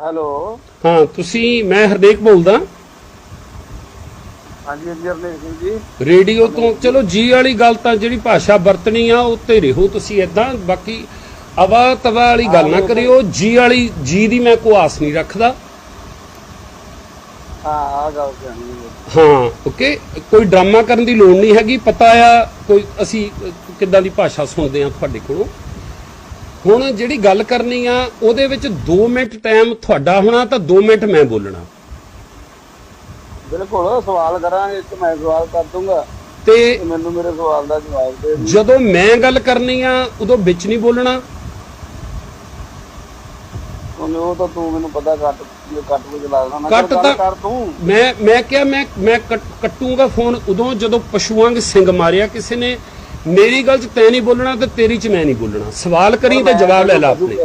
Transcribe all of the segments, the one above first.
Hello. ਹਾਂ ਤੁਸੀਂ ਮੈਂ ਹਰਦੇਕ ਬੋਲਦਾ। ਹਾਂਜੀ ਇੰਜੀਨੀਅਰ ਨੇ ਸਿੰਘ ਜੀ। ਰੇਡੀਓ ਤੋਂ ਚਲੋ ਜੀ ਵਾਲੀ ਗੱਲ ਤਾਂ ਜਿਹੜੀ ਭਾਸ਼ਾ ਵਰਤਣੀ ਆ ਉੱਤੇ ਰਹੋ ਤੁਸੀਂ ਇਦਾਂ ਬਾਕੀ ਅਵਾ ਤਵਾ ਵਾਲੀ ਗੱਲ ਨਾ ਕਰਿਓ ਜੀ ਵਾਲੀ ਜੀ ਦੀ ਮੈਂ ਕੋਈ ਆਸ ਨਹੀਂ ਰੱਖਦਾ। ਹਾਂ ਆ ਗੱਲ ਕਰਨੀ ਹੈ ਓਕੇ ਕੋਈ ਡਰਾਮਾ ਕਰਨ ਦੀ ਲੋੜ ਨਹੀਂ ਹੈਗੀ ਪਤਾ ਆ ਕੋਈ ਅਸੀਂ ਕਿੱਦਾਂ ਦੀ ਭਾਸ਼ਾ ਸੁਣਦੇ ਆ ਤੁਹਾਡੇ ਕੋਲੋਂ। ਹੁਣ ਜਿਹੜੀ ਗੱਲ ਕਰਨੀ ਆ ਉਹਦੇ ਵਿੱਚ 2 ਮਿੰਟ ਟਾਈਮ ਤੁਹਾਡਾ ਹੋਣਾ ਤਾਂ 2 ਮਿੰਟ ਮੈਂ ਬੋਲਣਾ। ਬਿਲਕੁਲ ਸਵਾਲ ਕਰਾਂਗੇ ਇੱਕ ਮੈਂ ਸਵਾਲ ਕਰ ਦੂੰਗਾ ਤੇ ਮੈਨੂੰ ਮੇਰੇ ਸਵਾਲ ਦਾ ਜਵਾਬ ਦੇ। ਜਦੋਂ ਮੈਂ ਗੱਲ ਕਰਨੀ ਆ ਉਦੋਂ ਵਿੱਚ ਨਹੀਂ ਬੋਲਣਾ? ਉਹ ਤਾਂ ਤੂੰ ਮੈਨੂੰ ਪਤਾ ਕੱਟ ਕੱਟ ਕੇ ਚਲਾ ਦੇਣਾ ਮੈਂ ਕੱਟ ਤਾਂ- ਕਰ ਤੂੰ। ਮੈਂ ਮੈਂ ਕਿਹਾ ਮੈਂ ਮੈਂ ਕੱਟ- ਕੱਟੂੰਗਾ ਫੋਨ ਉਦੋਂ ਜਦੋਂ ਪਸ਼ੂਆਂ ਦੇ ਸਿੰਘ ਮਾਰਿਆ ਕਿਸੇ ਨੇ ਮੇਰੀ ਗੱਲ 'ਚ ਤੈਂ ਨਹੀਂ ਬੋਲਣਾ ਤੇ ਤੇਰੀ 'ਚ ਮੈਂ ਨਹੀਂ ਬੋਲਣਾ। ਸਵਾਲ ਕਰੀ ਤੇ ਜਵਾਬ ਲੈ ਲਾ ਆਪਣੇ।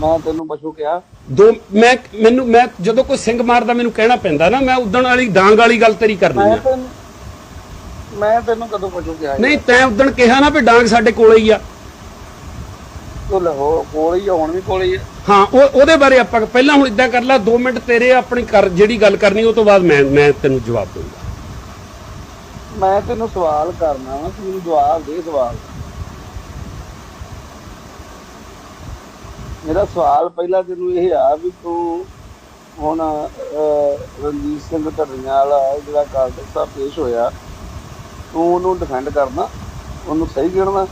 ਮੈਂ ਤੈਨੂੰ ਪਸ਼ੂ ਕਿਹਾ। ਦੋ ਮੈਂ ਮੈਨੂੰ ਮੈਂ ਜਦੋਂ ਕੋਈ ਸਿੰਘ ਮਾਰਦਾ ਮੈਨੂੰ ਕਹਿਣਾ ਪੈਂਦਾ ਨਾ ਮੈਂ ਉਦਣ ਵਾਲੀ ਡਾਂਗ ਵਾਲੀ ਗੱਲ ਤੇਰੀ ਕਰਨੀ ਮੈਂ ਆ ਤੈਨੂੰ ਮੈਂ ਤੈਨੂੰ ਕਦੋਂ ਪਸ਼ੂ ਕਿਹਾ ਨਹੀਂ ਤੈਂ ਉਦਣ ਕਿਹਾ ਨਾ ਵੀ ਡਾਂਗ ਸਾਡੇ ਕੋਲੇ ਹੀ ਆ। ਤੂੰ ਲਹੋ ਕੋਲ ਹੀ ਆ, ਹੁਣ ਵੀ ਕੋਲ ਹੀ ਆ। ਹਾਂ ਉਹ ਉਹਦੇ ਬਾਰੇ ਆਪਾਂ ਪਹਿਲਾਂ ਹੁਣ ਇਦਾਂ ਕਰ ਲੈ 2 ਮਿੰਟ ਤੇਰੇ ਆਪਣੀ ਕਰ ਜਿਹੜੀ ਗੱਲ ਕਰਨੀ ਉਹ ਤੋਂ ਬਾਅਦ ਮੈਂ ਮੈਂ ਤੈਨੂੰ ਜਵਾਬ ਦਊਂਗਾ। ਮੈਂ ਤੈਨੂੰ ਸਵਾਲ ਕਰਨਾ ਵਾ ਤੂੰ ਮੈਨੂੰ ਜਵਾਬ ਦੇ ਸਵਾਲ ਦਾ। ਮੇਰਾ ਸਵਾਲ ਪਹਿਲਾਂ ਤੈਨੂੰ ਇਹ ਆ ਵੀ ਤੂੰ ਹੁਣ ਅਹ, ਰਣਜੀਤ ਸਿੰਘ ਧਰਨੀਆਂ ਵਾਲਾ ਜਿਹੜਾ ਕਾਲਜ ਸਾਹਿਬ ਪੇਸ਼ ਹੋਇਆ ਤੂੰ ਉਹਨੂੰ ਡਿਫੈਂਡ ਕਰਨਾ ਉਹਨੂੰ ਸਹੀ ਗਿਣਨਾ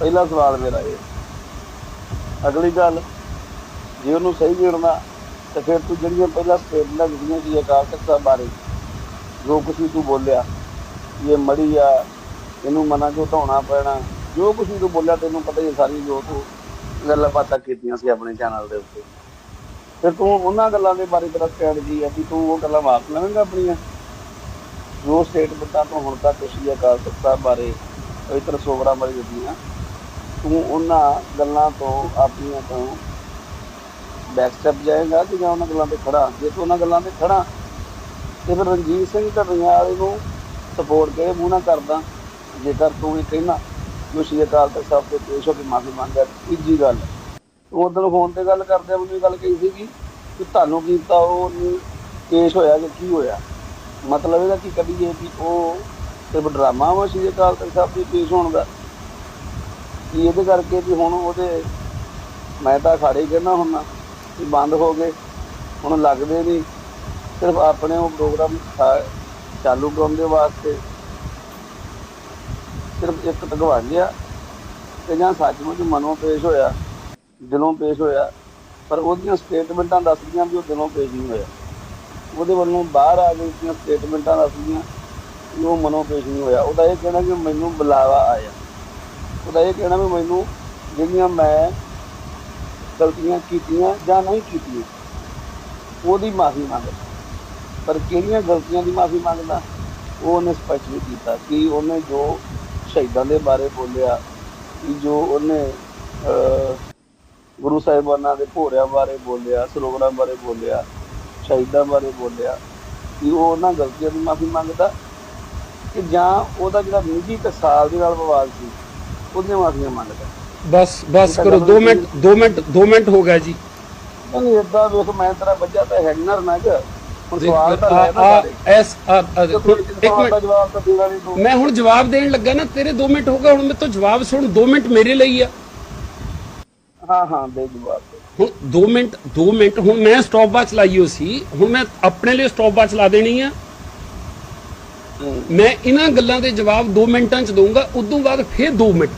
ਪਹਿਲਾ ਸਵਾਲ ਮੇਰਾ ਇਹ ਅਗਲੀ ਗੱਲ ਜੇ ਉਹਨੂੰ ਸਹੀ ਗਿਣਨਾ ਤੇ ਫਿਰ ਤੂੰ ਜਿਹੜੀਆਂ ਪਹਿਲਾਂ ਸਟੇਟਮੈਂਟਾਂ ਦਿੱਤੀਆਂ ਸੀ ਅਕਾਲ ਤਖਤ ਸਾਹਿਬ ਬਾਰੇ ਜੋ ਕੁਛ ਵੀ ਤੂੰ ਬੋਲਿਆ, ਇਹ ਮੜੀ ਆ, ਇਹਨੂੰ ਮਨਾਂ ਚੋਂ ਧੋਣਾ ਪੈਣਾ? ਜੋ ਕੁਛ ਵੀ ਤੂੰ ਬੋਲਿਆ, ਤੈਨੂੰ ਪਤਾ ਹੀ ਹੈ ਸਾਰੀ ਜੋ ਤੂੰ ਗੱਲਾਂ ਬਾਤਾਂ ਕੀਤੀਆਂ ਸੀ ਆਪਣੇ ਚੈਨਲ ਦੇ ਉੱਤੇ। ਫਿਰ ਤੂੰ ਉਹਨਾਂ ਗੱਲਾਂ ਦੇ ਬਾਰੇ ਤੇਰਾ ਸਟ੍ਰੈਟਜੀ ਹੈ ਕਿ ਤੂੰ ਉਹ ਗੱਲਾਂ ਵਾਪਸ ਲਵੇਂਗਾ ਆਪਣੀਆਂ? ਜੋ ਸਟੇਟਮੈਂਟਾਂ ਤੋਂ ਹੁਣ ਤੱਕ ਤੁਸੀਂ ਅਕਾਲ ਤਖਤ ਸਾਹਿਬ ਬਾਰੇ ਪਵਿੱਤਰ ਸੋਗਰਾ ਬਾਰੇ ਦਿੱਤੀਆਂ ਤੂੰ ਉਹਨਾਂ ਗੱਲਾਂ ਤੋਂ ਆਪਣੀਆਂ ਤੋਂ ਬੈਕ ਸਟੈਪ ਜਾਏਗਾ ਕਿ ਜਾਂ ਉਹਨਾਂ ਗੱਲਾਂ ਤੇ ਖੜਾ ਜੇ ਤੂੰ ਉਹਨਾਂ ਗੱਲਾਂ ਤੇ ਖੜਾ ਤੇ ਫਿਰ ਰਣਜੀਤ ਸਿੰਘ ਢੱਡੀਆਂ ਵਾਲੇ ਨੂੰ ਸਪੋਰਟ ਕਿਹੜੇ ਮੂੰਹ ਨਾ ਕਰਦਾ। ਜੇਕਰ ਤੂੰ ਇਹ ਕਹਿਣਾ ਜੋ ਸ਼੍ਰੀ ਅਕਾਲ ਤਖਤ ਸਾਹਿਬ ਤੇ ਪੇਸ਼ ਹੋ ਕੇ ਮਾਫੀ ਮੰਗਦਾ, ਤੀਜੀ ਗੱਲ। ਤੂੰ ਉਦੋਂ ਫੋਨ ਤੇ ਗੱਲ ਕਰਦੇ ਮੈਨੂੰ ਇਹ ਗੱਲ ਕਹੀ ਸੀਗੀ ਕਿ ਤੁਹਾਨੂੰ ਕੀਤਾ ਉਹ ਨਹੀਂ ਪੇਸ਼ ਹੋਇਆ ਕਿ ਕੀ ਹੋਇਆ। ਮਤਲਬ ਇਹਦਾ ਕੀ ਕੱਢੀਏ ਵੀ ਉਹ ਸਿਰਫ ਡਰਾਮਾ ਵਾ ਸ਼੍ਰੀ ਅਕਾਲ ਤਖਤ ਸਾਹਿਬ ਤੇ ਪੇਸ਼ ਹੋਣ ਦਾ। ਕੀ ਇਹਦੇ ਕਰਕੇ ਵੀ ਹੁਣ ਉਹਦੇ ਮੈਂ ਤਾਂ ਖਾੜੇ ਹੀ ਕਹਿਣਾ ਹੁੰਨਾ ਕਿ ਬੰਦ ਹੋ ਗਏ, ਹੁਣ ਲੱਗਦੇ ਨਹੀਂ। ਸਿਰਫ ਆਪਣੇ ਉਹ ਪ੍ਰੋਗਰਾਮ ਚਾਲੂ ਕਰਨ ਦੇ ਵਾਸਤੇ। ਸਿਰਫ ਇੱਕ ਭਗਵਾਨ ਜਿਹਾ ਤੇ ਜਾਂ ਸੱਚਮੁੱਚ ਮਨੋਂ ਪੇਸ਼ ਹੋਇਆ, ਦਿਲੋਂ ਪੇਸ਼ ਹੋਇਆ, ਪਰ ਉਹਦੀਆਂ ਸਟੇਟਮੈਂਟਾਂ ਦੱਸਦੀਆਂ ਵੀ ਉਹ ਦਿਲੋਂ ਪੇਸ਼ ਨਹੀਂ ਹੋਇਆ। ਉਹਦੇ ਵੱਲੋਂ ਬਾਹਰ ਆ ਗਈ ਉਹਦੀਆਂ ਸਟੇਟਮੈਂਟਾਂ ਦੱਸਦੀਆਂ ਵੀ ਉਹ ਮਨੋਂ ਪੇਸ਼ ਨਹੀਂ ਹੋਇਆ। ਉਹਦਾ ਇਹ ਕਹਿਣਾ ਕਿ ਮੈਨੂੰ ਬੁਲਾਵਾ ਆਇਆ। ਉਹਦਾ ਇਹ ਕਹਿਣਾ ਵੀ ਮੈਨੂੰ ਜਿਹੜੀਆਂ ਮੈਂ ਗਲਤੀਆਂ ਕੀਤੀਆਂ ਜਾਂ ਨਹੀਂ ਕੀਤੀਆਂ, ਉਹਦੀ ਮਾਫੀ ਮੰਗਦਾ ਪਰ ਕਿਹੜੀਆਂ ਗਲਤੀਆਂ ਦੀ ਮਾਫੀ ਮੰਗਦਾ? ਉਹ ਉਹਨੇ ਸਪਸ਼ਟ ਨਹੀਂ ਕੀਤਾ ਕਿ ਉਹਨੇ ਜੋ ਸ਼ਹੀਦਾਂ ਦੇ ਬਾਰੇ ਬੋਲਿਆ ਕਿ ਜੋ ਉਹਨੇ ਗੁਰੂ ਸਾਹਿਬਾਨਾਂ ਦੇ ਭੋਰਿਆਂ ਬਾਰੇ ਬੋਲਿਆ ਸਰੋਵਰਾਂ ਬਾਰੇ ਬੋਲਿਆ ਸ਼ਹੀਦਾਂ ਬਾਰੇ ਬੋਲਿਆ ਕਿ ਉਹ ਉਹਨਾਂ ਗਲਤੀਆਂ ਦੀ ਮਾਫੀ ਮੰਗਦਾ? ਕਿ ਜਾਂ ਉਹਦਾ ਜਿਹੜਾ ਨਿੱਜੀ ਟਕਸਾਲ ਦੇ ਨਾਲ ਵਿਵਾਦ ਸੀ ਉਹਦੀਆਂ ਮਾਫੀਆਂ ਮੰਗਦਾ? ਬਸ ਬਸ ਕਰੋ 2 ਮਿੰਟ 2 ਮਿੰਟ 2 ਮਿੰਟ ਹੋ ਗਿਆ ਜੀ। ਨਹੀਂ ਏਦਾਂ ਵੇਖ ਮੈਂ ਤੇਰਾ ਬੱਚਾ ਤਾਂ ਹੈਗਨਰ ਨਾ ਕਿ ਸਵਾਲ ਤਾਂ ਲੈ ਨਾ ਆ ਸਾਰੇ ਐਸ ਆ- ਆ- ਤੇ ਹੁਣ ਤੂੰ ਇੱਕ ਸਵਾਲ ਦਾ ਮਿੰਟ। ਜਵਾਬ ਤਾਂ ਦੇਣਾ ਨਹੀਂ ਤੂੰ। ਮੈਂ ਹੁਣ ਜਵਾਬ ਦੇਣ ਲੱਗਾ ਨਾ ਤੇਰੇ 2 ਮਿੰਟ ਹੋ ਗਏ ਹੁਣ ਮੇਰੇ ਤੋਂ ਜਵਾਬ ਸੁਣ 2 ਮਿੰਟ ਮੇਰੇ ਲਈ ਆ। ਹਾਂ ਹਾਂ ਦੇ ਜਵਾਬ। ਦੇ। ਹੁਣ 2 ਮਿੰਟ 2 ਮਿੰਟ ਹੁਣ ਮੈਂ ਸਟਾਪ ਵਾਚ ਲਾਈ ਹੋ ਸੀ ਹੁਣ ਮੈਂ ਆਪਣੇ ਲਈ ਸਟਾਪ ਵਾਚ ਲਾ ਦੇਣੀ ਆ। ਮੈਂ ਇਹਨਾਂ ਗੱਲਾਂ ਦੇ ਜਵਾਬ 2 ਮਿੰਟਾਂ ਚ ਦਊਂਗਾ ਉਦੋਂ ਬਾਅਦ ਫਿਰ 2 ਮਿੰਟ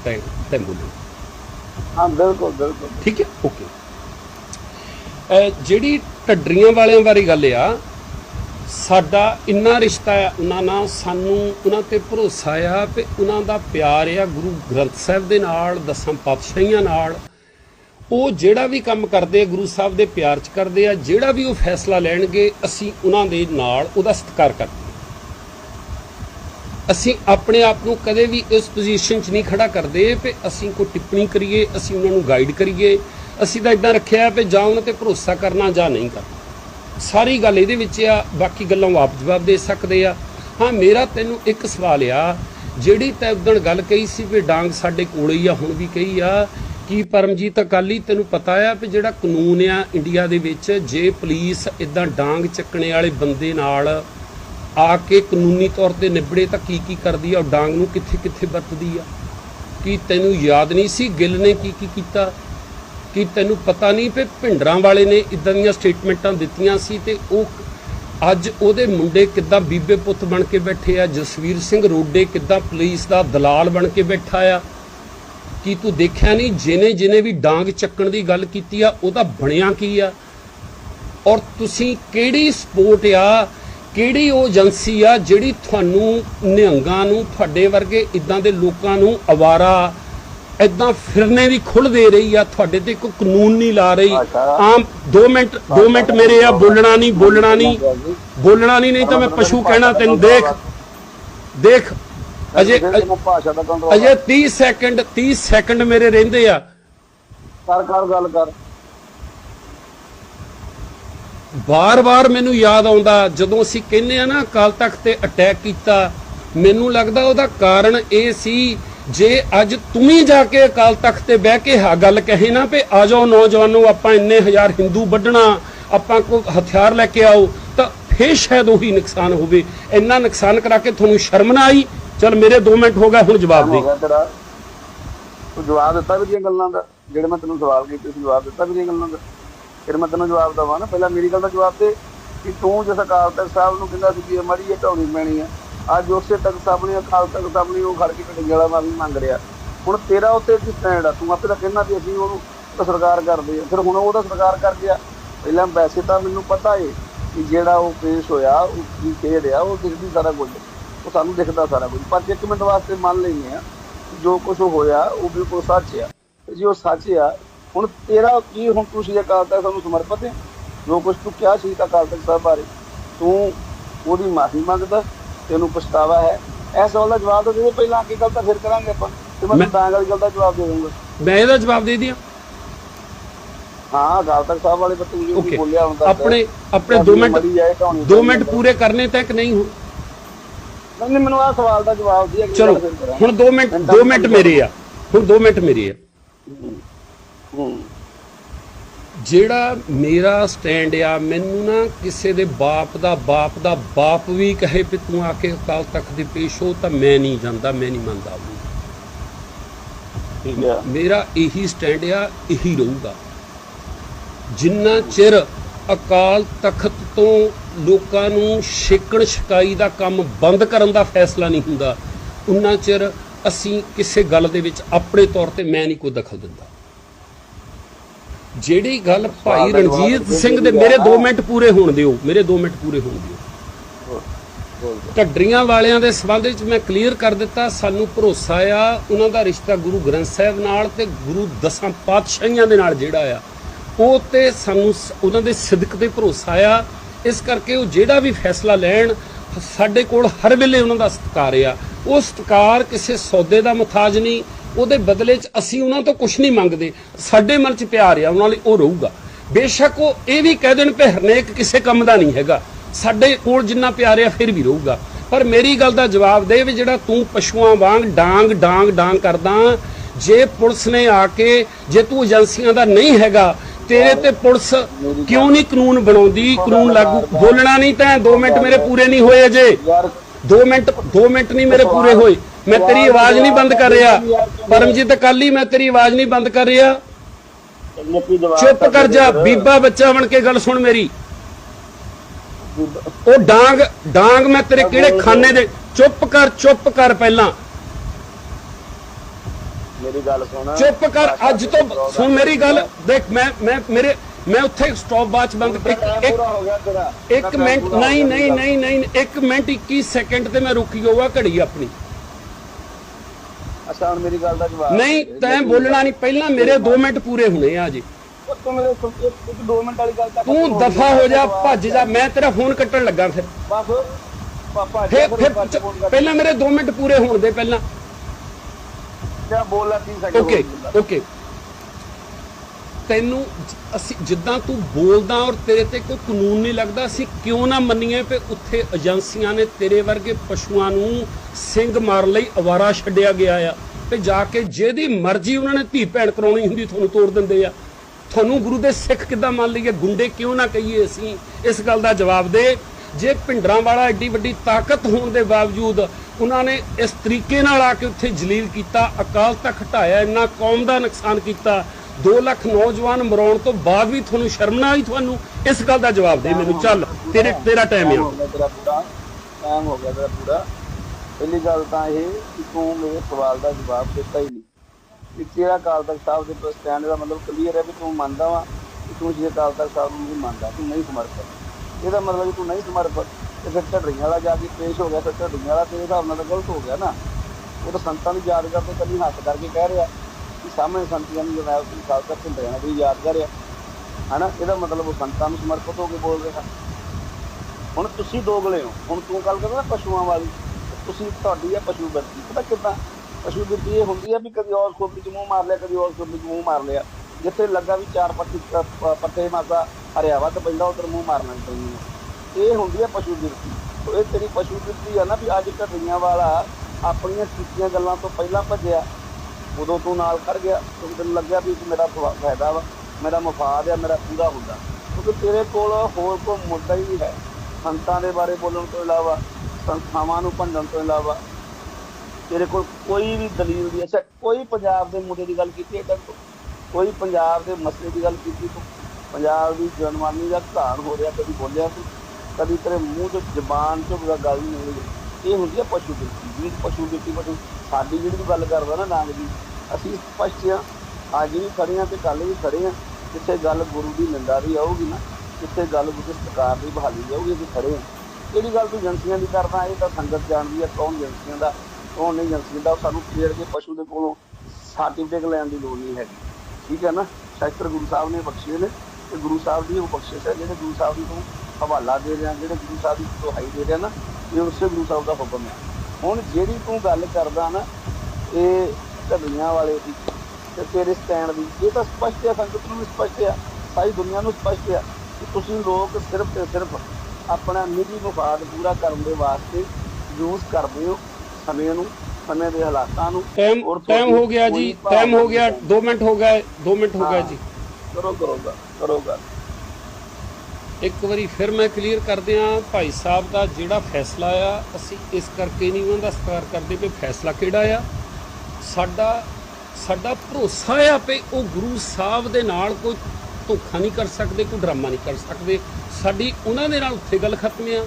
ਬੋਲੂੰਗਾ। ਹਾਂ ਬਿਲਕੁਲ ਬਿਲਕੁਲ। ਠੀਕ ਹੈ? ਓਕੇ ਜਿਹੜੀ ਢੱਡਰੀਆਂ ਵਾਲਿਆਂ ਬਾਰੇ ਗੱਲ ਆ ਸਾਡਾ ਇੰਨਾ ਰਿਸ਼ਤਾ ਆ ਉਹਨਾਂ ਨਾਲ ਸਾਨੂੰ ਉਹਨਾਂ ਤੇ ਭਰੋਸਾ ਆ ਕਿ ਉਹਨਾਂ ਦਾ ਪਿਆਰ ਆ, ਗੁਰੂ ਗ੍ਰੰਥ ਸਾਹਿਬ ਦੇ ਨਾਲ, ਦਸਾਂ ਪਾਤਸ਼ਾਹੀਆਂ ਨਾਲ। ਉਹ ਜਿਹੜਾ ਵੀ ਕੰਮ ਕਰਦੇ ਗੁਰੂ ਸਾਹਿਬ ਦੇ ਪਿਆਰ ਚ ਕਰਦੇ ਆ, ਜਿਹੜਾ ਵੀ ਉਹ ਫੈਸਲਾ ਲੈਣਗੇ, ਅਸੀਂ ਉਹਨਾਂ ਦੇ ਨਾਲ ਉਹਦਾ ਸਤਿਕਾਰ ਕਰਦੇ ਅਸੀਂ ਆਪਣੇ ਆਪ ਨੂੰ ਕਦੇ ਵੀ ਇਸ ਪੋਜੀਸ਼ਨ 'ਚ ਨਹੀਂ ਖੜਾ ਕਰਦੇ ਕਿ ਅਸੀਂ ਕੋਈ ਟਿੱਪਣੀ ਕਰੀਏ, ਅਸੀਂ ਉਹਨਾਂ ਨੂੰ ਗਾਈਡ ਕਰੀਏ। ਅਸੀਂ ਤਾਂ ਇਦਾਂ ਰੱਖਿਆ ਕਿ ਜਾਂ ਉਹਨਾਂ ਤੇ ਭਰੋਸਾ ਕਰਨਾ ਜਾਂ ਨਹੀਂ ਕਰਨਾ। ਸਾਰੀ ਗੱਲ ਇਹਦੇ ਵਿੱਚ ਆ, ਬਾਕੀ ਗੱਲਾਂ ਉਹ ਆਪ ਜਵਾਬ ਦੇ ਸਕਦੇ ਆ। ਹਾਂ, ਮੇਰਾ ਤੈਨੂੰ ਇੱਕ ਸਵਾਲ ਆ, ਜਿਹੜੀ ਤੈ ਉਦਣ ਗੱਲ ਕਹੀ ਸੀ ਵੀ ਡਾਂਗ ਸਾਡੇ ਕੋਲੇ ਹੀ ਆ, ਹੁਣ ਵੀ ਕਹੀ ਆ, ਕੀ ਪਰਮਜੀਤ ਅਕਾਲੀ ਤੈਨੂੰ ਪਤਾ ਆ ਵੀ ਜਿਹੜਾ ਕਾਨੂੰਨ ਆ ਇੰਡੀਆ ਦੇ ਵਿੱਚ, ਜੇ ਪੁਲਿਸ ਇਦਾਂ ਡਾਂਗ ਚੱਕਣੇ ਵਾਲੇ ਬੰਦੇ ਨਾਲ ਆ ਕੇ ਕਾਨੂੰਨੀ ਤੌਰ ਤੇ ਨਿਬੜੇ ਤਾਂ ਕੀ ਕੀ ਕਰਦੀ ਆ, ਉਹ ਡਾਂਗ ਨੂੰ ਕਿੱਥੇ ਕਿੱਥੇ ਵਰਤਦੀ ਆ? ਕੀ ਤੈਨੂੰ ਯਾਦ ਨਹੀਂ ਸੀ ਗਿੱਲ ਨੇ ਕੀ ਕੀ ਕੀਤਾ? ਕਿ ਤੈਨੂੰ ਪਤਾ ਨਹੀਂ ਵੀ ਭਿੰਡਰਾਂ ਵਾਲੇ ਨੇ ਇਦਾਂ ਦੀਆਂ ਸਟੇਟਮੈਂਟਾਂ ਦਿੱਤੀਆਂ ਸੀ ਤੇ ਉਹ ਅੱਜ ਉਹਦੇ ਮੁੰਡੇ ਕਿੱਦਾਂ ਬੀਬੇ ਪੁੱਤ ਬਣ ਕੇ ਬੈਠੇ ਆ, ਜਸਵੀਰ ਸਿੰਘ ਰੋਡੇ ਕਿੱਦਾਂ ਪੁਲਿਸ ਦਾ ਦਲਾਲ ਬਣ ਕੇ ਬੈਠਾ ਆ। ਕੀ ਤੂੰ ਦੇਖਿਆ ਨਹੀਂ ਜਿਹਨੇ ਜਿਹਨੇ ਵੀ ਡਾਂਗ ਚੱਕਣ ਦੀ ਗੱਲ ਕੀਤੀ ਆ, ਉਹਦਾ ਬਣਿਆ ਕੀ ਆ? ਔਰ ਤੁਸੀਂ ਕਿਹੜੀ ਸਪੋਰਟ ਆ, ਕਿਹੜੀ ਉਹ ਏਜੰਸੀ ਆ ਜਿਹੜੀ ਤੁਹਾਨੂੰ ਨਿਹੰਗਾਂ ਨੂੰ, ਤੁਹਾਡੇ ਵਰਗੇ ਇਦਾਂ ਦੇ ਲੋਕਾਂ ਨੂੰ ਅਵਾਰਾ ਇਦਾਂ ਫਿਰਨੇ ਦੀ ਖੁੱਲ ਦੇ ਰਹੀ ਆ ਤੁਹਾਡੇ ਤੇ ਕੋਈ ਕਾਨੂੰਨ ਨਹੀਂ ਲਾ ਰਹੀ। ਆਮ 2 ਮਿੰਟ 2 ਮਿੰਟ ਮੇਰੇ ਆ ਬੋਲਣਾ ਨਹੀਂ ਬੋਲਣਾ ਨਹੀਂ। ਬੋਲਣਾ ਨਹੀਂ ਨਹੀਂ ਤਾਂ ਮੈਂ ਪਸ਼ੂ ਕਹਿਣਾ ਤੈਨੂੰ ਦੇਖ। ਦੇਖ ਅਜੇ ਅਜੇ 30 ਸੈਕਿੰਡ 30 ਸੈਕਿੰਡ ਮੇਰੇ ਰਹਿੰਦੇ ਆ। ਕਰ ਕਰ ਗੱਲ ਕਰ। ਬਾਰ-ਬਾਰ ਮੈਨੂੰ ਯਾਦ ਆਉਂਦਾ ਜਦੋਂ ਅਸੀਂ ਕਹਿੰਦੇ ਆ ਨਾ ਅਕਾਲ ਤਖਤ ਤੇ ਅਟੈਕ ਕੀਤਾ ਮੈਨੂੰ ਲੱਗਦਾ ਉਹਦਾ ਕਾਰਨ ਇਹ ਸੀ ਜੇ ਅੱਜ ਤੂੰ ਹੀ ਜਾ ਕੇ ਅਕਾਲ ਤਖਤ ਤੇ ਬਹਿ ਕੇ ਹਾ ਗੱਲ ਕਹੇ ਨਾ ਵੀ ਆ ਜਾਓ ਨੌਜਵਾਨੋ ਆਪਾਂ ਇੰਨੇ ਹਜ਼ਾਰ ਹਿੰਦੂ ਵੱਢਣਾ, ਆਪਾਂ ਕੋ ਹਥਿਆਰ ਲੈ ਕੇ ਆਓ, ਤਾਂ ਫੇਰ ਸ਼ਾਇਦ ਉਹੀ ਨੁਕਸਾਨ ਹੋਵੇ। ਇੰਨਾ ਨੁਕਸਾਨ ਕਰਾ ਕੇ ਤੁਹਾਨੂੰ ਸ਼ਰਮ ਨਾ ਆਈ? ਚਲ ਮੇਰੇ 2 ਮਿੰਟ ਹੋ ਗਏ, ਹੁਣ ਜਵਾਬ ਦੇ। ਤੂੰ ਜਵਾਬ ਦਿੱਤਾ ਵੀ ਦੀਆਂ ਗੱਲਾਂ ਦਾ, ਜਿਹੜੇ ਮੈਂ ਤੈਨੂੰ ਸਵਾਲ ਕੀਤੇ ਸੀ, ਜਵਾਬ ਦਿੱਤਾ ਵੀ ਦੀਆਂ ਗੱਲਾਂ ਦਾ। ਫਿਰ ਮੈਂ ਤੈਨੂੰ ਜਵਾਬ ਦਵਾਂ ਨਾ, ਪਹਿਲਾਂ ਮੇਰੀ ਗੱਲ ਦਾ ਜਵਾਬ ਦੇ ਕਿ ਤੂੰ ਜਿਸ ਅਕਾਲ ਤਖਤ ਸਾਹਿਬ ਨੂੰ ਕਹਿੰਦਾ ਸੀ ਕਿ ਇਹ ਇਹ ਢਾਉਣੀ ਪੈਣੀ ਆ ਅੱਜ ਉਸੇ ਤਖਤ ਸਾਹਿਬ ਨੇ, ਅਕਾਲ ਤਖਤ ਸਾਹਿਬ ਨੇ ਉਹ ਖੜ ਕੇ ਕਟਿੰਗ ਵਾਲਾ ਮਾਫੀ ਮੰਗ ਰਿਹਾ ਹੁਣ ਤੇਰਾ ਉੱਤੇ ਕੀ ਸਟੈਂਡ ਆ, ਤੂੰ ਆਪੇ ਤਾਂ ਕਹਿੰਦਾ ਵੀ ਅਸੀਂ ਉਹਨੂੰ ਸਰਕਾਰ ਕਰਦੇ ਆ। ਫਿਰ ਹੁਣ ਉਹ ਤਾਂ ਸਰਕਾਰ ਕਰ ਗਿਆ। ਪਹਿਲਾਂ ਵੈਸੇ ਤਾਂ ਮੈਨੂੰ ਪਤਾ ਏ ਕਿ ਜਿਹੜਾ ਉਹ ਪੇਸ਼ ਹੋਇਆ, ਉਹ ਕੀ ਖੇਡ ਆ ਉਹ ਦਿਖਦੀ ਸਾਰਾ ਕੁਝ। ਉਹ ਸਾਨੂੰ ਦਿਖਦਾ ਸਾਰਾ ਕੁਝ। ਪਰ ਇੱਕ ਮਿੰਟ ਵਾਸਤੇ ਮੰਨ ਲੈਂਦੇ ਆ ਜੋ ਕੁਝ ਹੋਇਆ, ਉਹ ਬਿਲਕੁਲ ਸੱਚ ਆ। ਤੇ ਜੇ ਉਹ ਸੱਚ ਆ, ਹੁਣ ਤੇਰਾ ਕੀ, ਹੁਣ ਤੁਸੀਂ ਅਕਾਲ ਤਖਤ ਸਾਨੂੰ ਸਮਰਪਿਤ ਹੈ ਜੋ ਕੁਝ ਤੂੰ ਕਿਹਾ ਸੀ ਅਕਾਲ ਤਖਤ ਸਾਹਿਬ ਬਾਰੇ, ਤੂੰ ਉਹਦੀ ਮਾਫੀ ਮੰਗਦਾ ਤੈਨੂੰ ਪਛਤਾਵਾ ਹੈ। ਇਸ ਸਵਾਲ ਦਾ ਜਵਾਬ ਤਾਂ ਦੇ ਦੇ ਪਹਿਲਾਂ ਅੱਗੇ ਗੱਲ ਤਾਂ ਫਿਰ ਕਰਾਂਗੇ ਆਪਾਂ। ਤੇ ਮੈਂ ਤਾਂ ਵਾਲੀ ਗੱਲ ਦਾ ਜਵਾਬ ਦੇ ਦੂੰਗਾ ਮੈਂ ਇਹਦਾ ਜਵਾਬ ਦੇ ਦਿਆਂ? ਹਾਂ ਤਖਤ ਸਾਹਿਬ ਵਾਲੇ ਬੱਤੇ ਜੋ ਬੋਲਿਆ ਤੱਕ ਆਪਣੇ ਆਪਣੇ 2 ਮਿੰਟ 2 ਮਿੰਟ ਪੂਰੇ ਕਰਨੇ ਤੱਕ ਨਹੀਂ ਹੋ ਨਹੀਂ ਮੈਨੂੰ ਆ ਸਵਾਲ ਦਾ ਜਵਾਬ ਦੇ ਚਲੋ ਗੱਲ। ਹੁਣ 2 ਮਿੰਟ 2 ਮਿੰਟ ਮੇਰੇ ਆ। ਹੁਣ 2 ਮਿੰਟ ਮੇਰੇ ਆ। ਹੂੰ। ਜਿਹੜਾ ਮੇਰਾ ਸਟੈਂਡ ਆ ਮੈਨੂੰ ਨਾ ਕਿਸੇ ਦੇ ਬਾਪ ਦਾ ਬਾਪ ਦਾ ਬਾਪ ਵੀ ਕਹੇ ਵੀ ਤੂੰ ਆ ਕੇ ਅਕਾਲ ਤਖਤ ਦੇ ਪੇਸ਼ ਹੋ ਤਾਂ ਮੈਂ ਨਹੀਂ ਜਾਂਦਾ ਮੈਂ ਨਹੀਂ ਮੰਨਦਾ ਆ। ਮੇਰਾ ਇਹੀ ਸਟੈਂਡ ਆ ਇਹੀ ਰਹੂਗਾ। ਜਿੰਨਾ ਚਿਰ ਅਕਾਲ ਤਖਤ ਤੋਂ ਲੋਕਾਂ ਨੂੰ ਛੇਕਣ ਛਕਾਈ ਦਾ ਕੰਮ ਬੰਦ ਕਰਨ ਦਾ ਫੈਸਲਾ ਨਹੀਂ ਹੁੰਦਾ ਉਨਾ ਚਿਰ ਅਸੀਂ ਕਿਸੇ ਗੱਲ ਦੇ ਵਿੱਚ ਆਪਣੇ ਤੌਰ ਤੇ ਮੈਂ ਨਹੀਂ ਕੋਈ ਦਖਲ ਦਿੰਦਾ। ਜਿਹੜੀ ਗੱਲ ਭਾਈ ਰਣਜੀਤ ਸਿੰਘ ਦੇ ਮੇਰੇ 2 ਮਿੰਟ ਪੂਰੇ ਹੋਣ ਦਿਓ ਮੇਰੇ 2 ਮਿੰਟ ਪੂਰੇ ਹੋਣ ਦਿਓ। ਢੱਡਰੀਆਂ ਵਾਲਿਆਂ ਦੇ ਸੰਬੰਧ ਵਿੱਚ ਮੈਂ ਕਲੀਅਰ ਕਰ ਦਿੱਤਾ ਸਾਨੂੰ ਭਰੋਸਾ ਆ ਉਹਨਾਂ ਦਾ ਰਿਸ਼ਤਾ ਗੁਰੂ ਗ੍ਰੰਥ ਸਾਹਿਬ ਨਾਲ ਤੇ ਗੁਰੂ ਦਸਾਂ ਪਾਤਸ਼ਾਹੀਆਂ ਦੇ ਨਾਲ ਜਿਹੜਾ ਆ ਉਹ ਤੇ ਸਾਨੂੰ ਉਹਨਾਂ ਦੇ ਸਿਦਕ ਤੇ ਭਰੋਸਾ ਆ। ਇਸ ਕਰਕੇ ਉਹ ਜਿਹੜਾ ਵੀ ਫੈਸਲਾ ਲੈਣ ਸਾਡੇ ਕੋਲ ਹਰ ਵੇਲੇ ਉਹਨਾਂ ਦਾ ਸਤਿਕਾਰ ਆ। ਉਹ ਸਤਿਕਾਰ ਕਿਸੇ ਸੌਦੇ ਦਾ ਮੁਤਾਜ ਨਹੀਂ ਉਹਦੇ ਬਦਲੇ 'ਚ ਅਸੀਂ ਉਹਨਾਂ ਤੋਂ ਕੁਝ ਨਹੀਂ ਮੰਗਦੇ। ਸਾਡੇ ਮਨ 'ਚ ਪਿਆਰ ਆ, ਉਹਨਾਂ ਲਈ ਉਹ ਰਹੂਗਾ। ਬੇਸ਼ੱਕ ਉਹ ਇਹ ਵੀ ਕਹਿ ਦੇਣ ਕਿ ਹਰਨੇਕ ਕਿਸੇ ਕੰਮ ਦਾ ਨਹੀਂ ਹੈਗਾ। ਸਾਡੇ ਕੋਲ ਜਿੰਨਾ ਪਿਆਰ ਆ, ਫਿਰ ਵੀ ਰਹੂਗਾ। ਪਰ ਮੇਰੀ ਗੱਲ ਦਾ ਜਵਾਬ ਦੇ ਵੀ ਜਿਹੜਾ ਤੂੰ ਪਸ਼ੂਆਂ ਵਾਂਗ ਡਾਂਗ ਡਾਂਗ ਡਾਂਗ ਕਰਦਾ, ਜੇ ਪੁਲਿਸ ਨੇ ਆ ਕੇ, ਜੇ ਤੂੰ ਏਜੰਸੀਆਂ ਦਾ ਨਹੀਂ ਹੈਗਾ, ਤੇਰੇ ਤੇ ਪੁਲਿਸ ਕਿਉਂ ਨਹੀਂ ਕਾਨੂੰਨ ਬਣਾਉਂਦੀ? ਕਾਨੂੰਨ ਲਾਗੂ ਬੋਲਣਾ ਨਹੀਂ ਤਾਂ 2 ਮਿੰਟ ਮੇਰੇ ਪੂਰੇ ਨਹੀਂ ਹੋਏ ਅਜੇ। ਯਾਰ 2 ਮਿੰਟ 2 ਮਿੰਟ ਨਹੀਂ ਮੇਰੇ ਪੂਰੇ ਹੋਏ। ਮੈਂ ਤੇਰੀ ਆਵਾਜ਼ ਨਹੀਂ ਬੰਦ ਕਰ ਰਿਹਾ। ਪਰਮਜੀਤ ਅਕਾਲੀ ਮੈਂ ਤੇਰੀ ਆਵਾਜ਼ ਨਹੀਂ ਬੰਦ ਕਰ ਰਿਹਾ। ਚੁੱਪ ਕਰ ਜਾ। ਬੀਬਾ ਬੱਚਾ ਬਣ ਕੇ ਗੱਲ ਸੁਣ ਮੇਰੀ। ਉਹ ਡਾਂਗ ਡਾਂਗ ਮੈਂ ਤੇਰੇ ਕਿਹੜੇ ਖਾਨੇ ਦੇ ਚੁੱਪ ਕਰ ਚੁੱਪ ਕਰ ਪਹਿਲਾਂ। ਮੇਰੀ ਗੱਲ ਸੁਣ। ਚੁੱਪ ਕਰ ਅੱਜ ਤੋਂ ਸੁਣ ਮੇਰੀ ਗੱਲ। ਦੇਖ ਮੈਂ ਮੈਂ ਮੇਰੇ ਮੈਂ ਉੱਥੇ ਸਟਾਪ ਵਾਚ ਬੰਦ ਇੱਕ ਇੱਕ ਮਿੰਟ ਨਹੀਂ ਨਹੀਂ ਨਹੀਂ ਨਹੀਂ ਇੱਕ ਮਿੰਟ 21 ਸੈਕਿੰਡ ਤੇ ਮੈਂ ਰੁਕੀ ਹੋਊਗਾ ਘੜੀ ਆਪਣੀ। ਅੱਛਾ ਹੁਣ ਮੇਰੀ ਗੱਲ ਦਾ ਜਵਾਬ ਨਹੀਂ। ਤੈਂ ਬੋਲਣਾ ਨਹੀਂ ਪਹਿਲਾਂ ਮੇਰੇ 2 ਮਿੰਟ ਪੂਰੇ ਹੋਣੇ ਆ ਜੀ। ਤੂੰ ਮੇਰੇ ਤੋਂ ਇੱਕ ਇੱਕ ਦੋ ਮਿੰਟ ਵਾਲੀ ਗੱਲ ਤਾਂ ਤੂੰ ਖਤਮ ਦਫਾ। ਹੋ ਜਾ ਭੱਜ ਜਾ ਮੈਂ ਤੇਰਾ ਫੋਨ ਕੱਟਣ ਲੱਗਾ ਫਿਰ। ਬਸ ਪਾਪਾ ਫਿਰ ਫਿਰ ਪਹਿਲਾਂ ਮੇਰੇ 2 ਮਿੰਟ ਪੂਰੇ ਹੋਣ ਦੇ ਪਹਿਲਾਂ। ਕਿਆ ਬੋਲਾ 3 ਸੈਕਿੰਡ ਓਕੇ ਓਕੇ ਤੈਨੂੰ ਅਸੀਂ ਜਿੱਦਾਂ ਤੂੰ ਬੋਲਦਾ ਔਰ ਤੇਰੇ ਤੇ ਕੋਈ ਕਾਨੂੰਨ ਨਹੀਂ ਲੱਗਦਾ, ਅਸੀਂ ਕਿਉਂ ਨਾ ਮੰਨੀਏ ਕਿ ਉੱਥੇ ਏਜੰਸੀਆਂ ਨੇ ਤੇਰੇ ਵਰਗੇ ਪਸ਼ੂਆਂ ਨੂੰ ਸਿੰਘ ਮਾਰਨ ਲਈ ਅਵਾਰਾ ਛੱਡਿਆ ਗਿਆ ਆ ਤੇ ਜਾ ਕੇ ਜਿਹਦੀ ਮਰਜ਼ੀ ਉਹਨਾਂ ਨੇ ਧੀ ਭੈਣ ਕਰਾਉਣੀ ਹੁੰਦੀ ਤੁਹਾਨੂੰ ਤੋੜ ਦਿੰਦੇ ਆ। ਤੁਹਾਨੂੰ ਗੁਰੂ ਦੇ ਸਿੱਖ ਕਿੱਦਾਂ ਮੰਨ ਲਈਏ? ਗੁੰਡੇ ਕਿਉਂ ਨਾ ਕਹੀਏ ਅਸੀਂ? ਇਸ ਗੱਲ ਦਾ ਜਵਾਬ ਦੇ, ਜੇ ਭਿੰਡਰਾਂ ਵਾਲਾ ਐਡੀ ਵੱਡੀ ਤਾਕਤ ਹੋਣ ਦੇ ਬਾਵਜੂਦ ਉਹਨਾਂ ਨੇ ਇਸ ਤਰੀਕੇ ਨਾਲ ਆ ਕੇ ਉੱਥੇ ਜਲੀਲ ਕੀਤਾ, ਅਕਾਲ ਤਖ਼ਤ ਹਟਾਇਆ ਇੰਨਾ ਕੌਮ ਦਾ ਨੁਕਸਾਨ ਕੀਤਾ 2 ਲੱਖ ਨੌਜਵਾਨ ਮਰਾਉਣ ਤੋਂ ਬਾਅਦ ਵੀ ਤੁਹਾਨੂੰ ਸ਼ਰਮ ਨਾ ਆਈ ਤੁਹਾਨੂੰ? ਇਸ ਗੱਲ ਦਾ ਜਵਾਬ ਦੇ ਮੈਨੂੰ। ਚੱਲ, ਤੇਰੇ ਤੇਰਾ ਟਾਈਮ ਆ। ਤੇਰਾ ਪੂਰਾ। ਟਾਈਮ ਹੋ ਗਿਆ ਤੇਰਾ ਪੂਰਾ। ਪਹਿਲੀ ਗੱਲ ਤਾਂ ਇਹ ਕਿ ਤੂੰ ਮੇਰੇ ਸਵਾਲ ਦਾ ਜਵਾਬ ਦਿੱਤਾ ਹੀ ਨਹੀਂ। ਕਿ ਤੇਰਾ ਅਕਾਲ ਤਖਤ ਸਾਹਿਬ ਦੇ ਸਟੈਂਡ ਦਾ ਮਤਲਬ ਕਲੀਅਰ ਹੈ ਵੀ ਤੂੰ ਮੰਨਦਾ ਵਾ ਕਿ ਤੂੰ ਜੀ ਅਕਾਲ ਤਖਤ ਸਾਹਿਬ ਨੂੰ ਨਹੀਂ ਮੰਨਦਾ, ਤੂੰ ਨਹੀਂ ਸਮਰਪਿਤ। ਇਹਦਾ ਮਤਲਬ ਕਿ ਤੂੰ ਨਹੀਂ ਸਮਰਪਿਤ ਤੇ ਫਿਰ ਢੱਡਰੀਆਂ ਵਾਲਾ ਜਾ ਕੇ ਪੇਸ਼ ਹੋ ਗਿਆ, ਫਿਰ ਢੱਡਰੀਆਂ ਵਾਲਾ ਤੇਰੇ ਹਿਸਾਬ ਨਾਲ ਗਲਤ ਹੋ ਗਿਆ ਨਾ। ਉਹ ਤਾਂ ਸੰਤਾਂ ਨੂੰ ਯਾਦ ਕਰਦੇ ਕੱਲੀ ਹੱਥ ਕਰਕੇ ਕਹਿ ਰਿਹਾ। ਸਾਹਮਣੇ ਸੰਤੀਆਂ ਨੂੰ ਜਨਾਬ ਸਿੰਘ ਖਾਲਸਾ ਢਿੰਡਿਆਂ ਦੀ ਯਾਦ ਕਰ ਰਿਹਾ ਹਨਾ? ਇਹਦਾ ਮਤਲਬ ਉਹ ਸੰਤਾਂ ਨੂੰ ਸਮਰਪਿਤ ਹੋ ਕੇ ਬੋਲ ਰਿਹਾ। ਹੁਣ ਤੁਸੀਂ ਦੋਗਲੇ ਹੋ। ਹੁਣ ਤੂੰ ਗੱਲ ਕਰਦਾ ਪਸ਼ੂਆਂ ਵਾਲੀ। ਤੁਸੀਂ ਤੁਹਾਡੀ ਹੈ ਪਸ਼ੂ ਵਰਤੀ ਪਤਾ ਕਿੱਦਾਂ? ਪਸ਼ੂ ਵਰਤੀ ਇਹ ਹੁੰਦੀ ਹੈ ਵੀ ਕਦੀ ਔਰ ਖੋਪੜੀ ਚ ਮੂੰਹ ਮਾਰ ਲਿਆ, ਕਦੀ ਔਰ ਖੋਪੜੀ ਚ ਮੂੰਹ ਮਾਰ ਲਿਆ। ਜਿੱਥੇ ਲੱਗਾ ਵੀ ਚਾਰ ਪੱਤੀ ਪ- ਪ- ਪੱਤੇ ਮਾਸਾ ਹਰਿਆ ਵੱਧ ਪੈਂਦਾ, ਉਧਰ ਮੂੰਹ ਮਾਰਨਾ ਚਾਹੀਦਾ ਇਹ ਹੁੰਦੀ ਹੈ ਪਸ਼ੂ ਵਰਤੀ ਇਹ ਤੇਰੀ ਪਸ਼ੂ ਵਰਤੀ ਆ ਨਾ ਵੀ ਅੱਜ ਢੱਡੀਆਂ ਵਾਲਾ ਆਪਣੀਆਂ ਕੀਤੀਆਂ ਗੱਲਾਂ ਤੋਂ ਪਹਿਲਾਂ ਭੱਜਿਆ। ਉਦੋਂ ਤੂੰ ਨਾਲ ਖੜ ਗਿਆ ਕਿਉਂਕਿ ਤੈਨੂੰ ਲੱਗਿਆ ਵੀ ਇਹ ਮੇਰਾ ਫਵਾ- ਫਾਇਦਾ ਵਾ, ਮੇਰਾ ਮਫਾਦ ਆ, ਮੇਰਾ ਪੂਰਾ ਹੁੰਦਾ। ਕਿਉਂਕਿ ਤੇਰੇ ਕੋਲ ਹੋਰ ਕੋਈ ਮੁੱਦਾ ਹੀ ਨਹੀਂ ਹੈ। ਸੰਤਾਂ ਦੇ ਬਾਰੇ ਬੋਲਣ ਤੋਂ ਇਲਾਵਾ, ਸੰਸਥਾਵਾਂ ਨੂੰ ਭੰਡਣ ਤੋਂ ਇਲਾਵਾ, ਤੇਰੇ ਕੋਲ ਕੋਈ ਵੀ ਦਲੀਲ ਨਹੀਂ। ਅੱਛਾ, ਕੋਈ ਪੰਜਾਬ ਦੇ ਮੁੱਦੇ ਦੀ ਗੱਲ ਕੀਤੀ ਹੈ ਤੱਕ ਕੋਈ ਪੰਜਾਬ ਦੇ ਮਸਲੇ ਦੀ ਗੱਲ ਕੀਤੀ ਤੂੰ? ਪੰਜਾਬ ਦੀ ਜਨਮਾਨੀ ਦਾ ਘਾਣ ਹੋ ਰਿਹਾ, ਕਦੀ ਬੋਲਿਆ ਤੂੰ? ਕਦੀ ਤੇਰੇ ਮੂੰਹ ਤੋਂ ਜ਼ਬਾਨ ਤੋਂ ਕੋਈ ਗੱਲ ਨਹੀਂ ਨਿਕਲੀ ਇਹ ਹੁੰਦੀ ਹੈ ਪਸ਼ੂ ਬਿਰਤੀ ਜਿਹੜੀ ਪਸ਼ੂ ਬਿਰਤੀ ਪਸ਼ੂ, ਸਾਡੀ ਜਿਹੜੀ ਤੂੰ ਗੱਲ ਕਰਦਾ ਨਾ ਨਾਗ ਦੀ ਅਸੀਂ ਸਪਸ਼ਟ ਆ, ਅੱਜ ਵੀ ਖੜੇ ਹਾਂ ਤੇ ਕੱਲ ਵੀ ਖੜੇ ਹਾਂ ਜਿੱਥੇ ਗੱਲ ਗੁਰੂ ਦੀ ਨਿੰਦਾ ਦੀ ਆਊਗੀ ਨਾ, ਜਿੱਥੇ ਗੱਲ ਗੁਰੂ ਸਰਕਾਰ ਦੀ ਬਹਾਲੀ ਜਾਊਗੀ ਅਸੀਂ ਖੜੇ ਹਾਂ ਜਿਹੜੀ ਗੱਲ ਤੂੰ ਏਜੰਸੀਆਂ ਦੀ ਕਰਦਾ, ਇਹ ਤਾਂ ਸੰਗਤ ਜਾਣਦੀ ਹੈ ਕੌਣ ਏਜੰਸੀਆਂ ਦਾ, ਕੌਣ ਨਹੀਂ ਏਜੰਸੀ ਦਾ ਸਾਨੂੰ ਫੇਰ ਕੇ ਪਸ਼ੂ ਦੇ ਕੋਲੋਂ ਸਰਟੀਫਿਕੇਟ ਲੈਣ ਦੀ ਲੋੜ ਨਹੀਂ ਹੈਗੀ। ਠੀਕ ਹੈ ਨਾ? ਸ਼ਾਸਤਰ ਗੁਰੂ ਸਾਹਿਬ ਨੇ ਬਖਸ਼ੇ ਨੇ, ਤੇ ਗੁਰੂ ਸਾਹਿਬ ਦੀ ਉਹ ਬਖਸ਼ਿਸ਼ ਹੈ, ਜਿਹੜੇ ਗੁਰੂ ਸਾਹਿਬ ਦੀ ਤੂੰ ਹਵਾਲਾ ਦੇ ਰਿਹਾ ਜਿਹੜੇ ਗੁਰੂ ਸਾਹਿਬ ਦੀ ਦੁਹਾਈ ਦੇ ਰਿਹਾ ਨਾ ਇਹ ਉਸੇ ਗੁਰੂ ਸਾਹਿਬ ਦਾ ਹੁਕਮ ਹੈ ਹੁਣ ਜਿਹੜੀ ਤੂੰ ਗੱਲ ਕਰਦਾ ਨਾ ਇਹ ਢੱਡੀਆਂ ਵਾਲੇ ਦੀ ਤੇ ਤੇਰੇ ਸਟੈਂਡ ਦੀ ਇਹ ਤਾਂ ਸਪਸ਼ਟ ਹੈ ਸੰਗਤ ਨੂੰ ਵੀ ਸਪਸ਼ਟ ਹੈ ਸਾਰੀ ਦੁਨੀਆ ਨੂੰ ਸਪਸ਼ਟ ਹੈ ਕਿ ਤੁਸੀਂ ਲੋਕ ਸਿਰਫ ਤੇ ਸਿਰਫ ਆਪਣਾ ਨਿੱਜੀ ਮਫਾਦ ਪੂਰਾ ਕਰਨ ਦੇ ਵਾਸਤੇ ਯੂਜ਼ ਕਰਦੇ ਹੋ ਸਮੇਂ ਨੂੰ ਸਮੇਂ ਦੇ ਹਾਲਾਤਾਂ ਨੂੰ ਟਾਈਮ ਟਾਈਮ ਹੋ ਗਿਆ ਜੀ ਟਾਈਮ ਹੋ ਗਿਆ ਨਹੀਂ। 2 ਮਿੰਟ ਹੋ ਗਏ 2 ਮਿੰਟ ਹੋ ਗਏ। ਜੀ ਕਰੋ ਕਰੋਗਾ ਕਰੋਗਾ ਇੱਕ ਵਾਰੀ ਫਿਰ ਮੈਂ ਕਲੀਅਰ ਕਰਦੇ ਆ ਭਾਈ ਸਾਹਿਬ ਦਾ ਜਿਹੜਾ ਫੈਸਲਾ ਆ, ਅਸੀਂ ਇਸ ਕਰਕੇ ਨਹੀਂ ਉਹਨਾਂ ਦਾ ਸਤਿਕਾਰ ਕਰਦੇ ਵੀ ਫੈਸਲਾ ਕਿਹੜਾ ਆ। ਸਾਡਾ ਸਾਡਾ ਭਰੋਸਾ ਆ ਵੀ ਉਹ ਗੁਰੂ ਸਾਹਿਬ ਦੇ ਨਾਲ ਕੋਈ ਧੋਖਾ ਨਹੀਂ ਕਰ ਸਕਦੇ, ਕੋਈ ਡਰਾਮਾ ਨਹੀਂ ਕਰ ਸਕਦੇ। ਸਾਡੀ ਉਹਨਾਂ ਦੇ ਨਾਲ ਉੱਥੇ ਗੱਲ ਖਤਮ ਆ।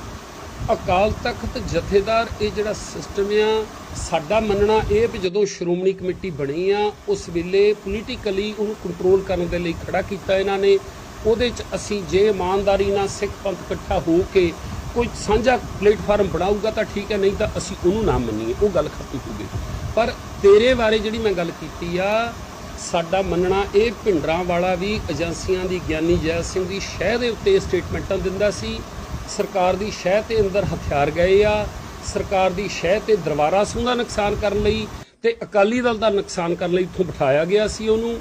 ਅਕਾਲ ਤਖਤ ਜਥੇਦਾਰ, ਇਹ ਜਿਹੜਾ ਸਿਸਟਮ ਆ, ਸਾਡਾ ਮੰਨਣਾ ਇਹ ਵੀ ਜਦੋਂ ਸ਼੍ਰੋਮਣੀ ਕਮੇਟੀ ਬਣੀ ਆ, ਉਸ ਵੇਲੇ ਪੋਲੀਟੀਕਲੀ ਉਹਨੂੰ ਕੰਟਰੋਲ ਕਰਨ ਦੇ ਲਈ ਖੜਾ ਕੀਤਾ ਇਹਨਾਂ ਨੇ। ਉਹਦੇ ਚ ਅਸੀਂ ਜੇ ਇਮਾਨਦਾਰੀ ਨਾਲ ਸਿੱਖ ਪੰਥ ਇਕੱਠਾ ਹੋ ਕੇ ਕੋਈ ਸਾਂਝਾ ਪਲੇਟਫਾਰਮ ਬਣਾਊਗਾ ਤਾਂ ਠੀਕ ਹੈ, ਨਹੀਂ ਤਾਂ ਅਸੀਂ ਉਹਨੂੰ ਨਾ ਮੰਨੀਏ। ਉਹ ਗੱਲ ਖਤਮ ਹੋ ਗਈ। ਪਰ ਤੇਰੇ ਬਾਰੇ ਜਿਹੜੀ ਮੈਂ ਗੱਲ ਕੀਤੀ ਆ, ਸਾਡਾ ਮੰਨਣਾ ਇਹ ਭਿੰਡਰਾਂ ਵਾਲਾ ਵੀ ਏਜੰਸੀਆਂ ਦੀ ਗਿਆਨੀ ਜੈ ਸਿੰਘ ਦੀ ਸ਼ਹਿ ਦੇ ਉੱਤੇ ਸਟੇਟਮੈਂਟਾਂ ਦਿੰਦਾ ਸੀ। ਸਰਕਾਰ ਦੀ ਸ਼ਹਿ ਤੇ ਅੰਦਰ ਹਥਿਆਰ ਗਏ ਆ। ਸਰਕਾਰ ਦੀ ਸ਼ਹਿ ਤੇ ਦਰਬਾਰਾ ਸਿੰਘ ਦਾ ਨੁਕਸਾਨ ਕਰਨ ਲਈ ਤੇ ਅਕਾਲੀ ਦਲ ਦਾ ਨੁਕਸਾਨ ਕਰਨ ਲਈ ਇੱਥੋਂ ਬਿਠਾਇਆ ਗਿਆ ਸੀ ਉਹਨੂੰ।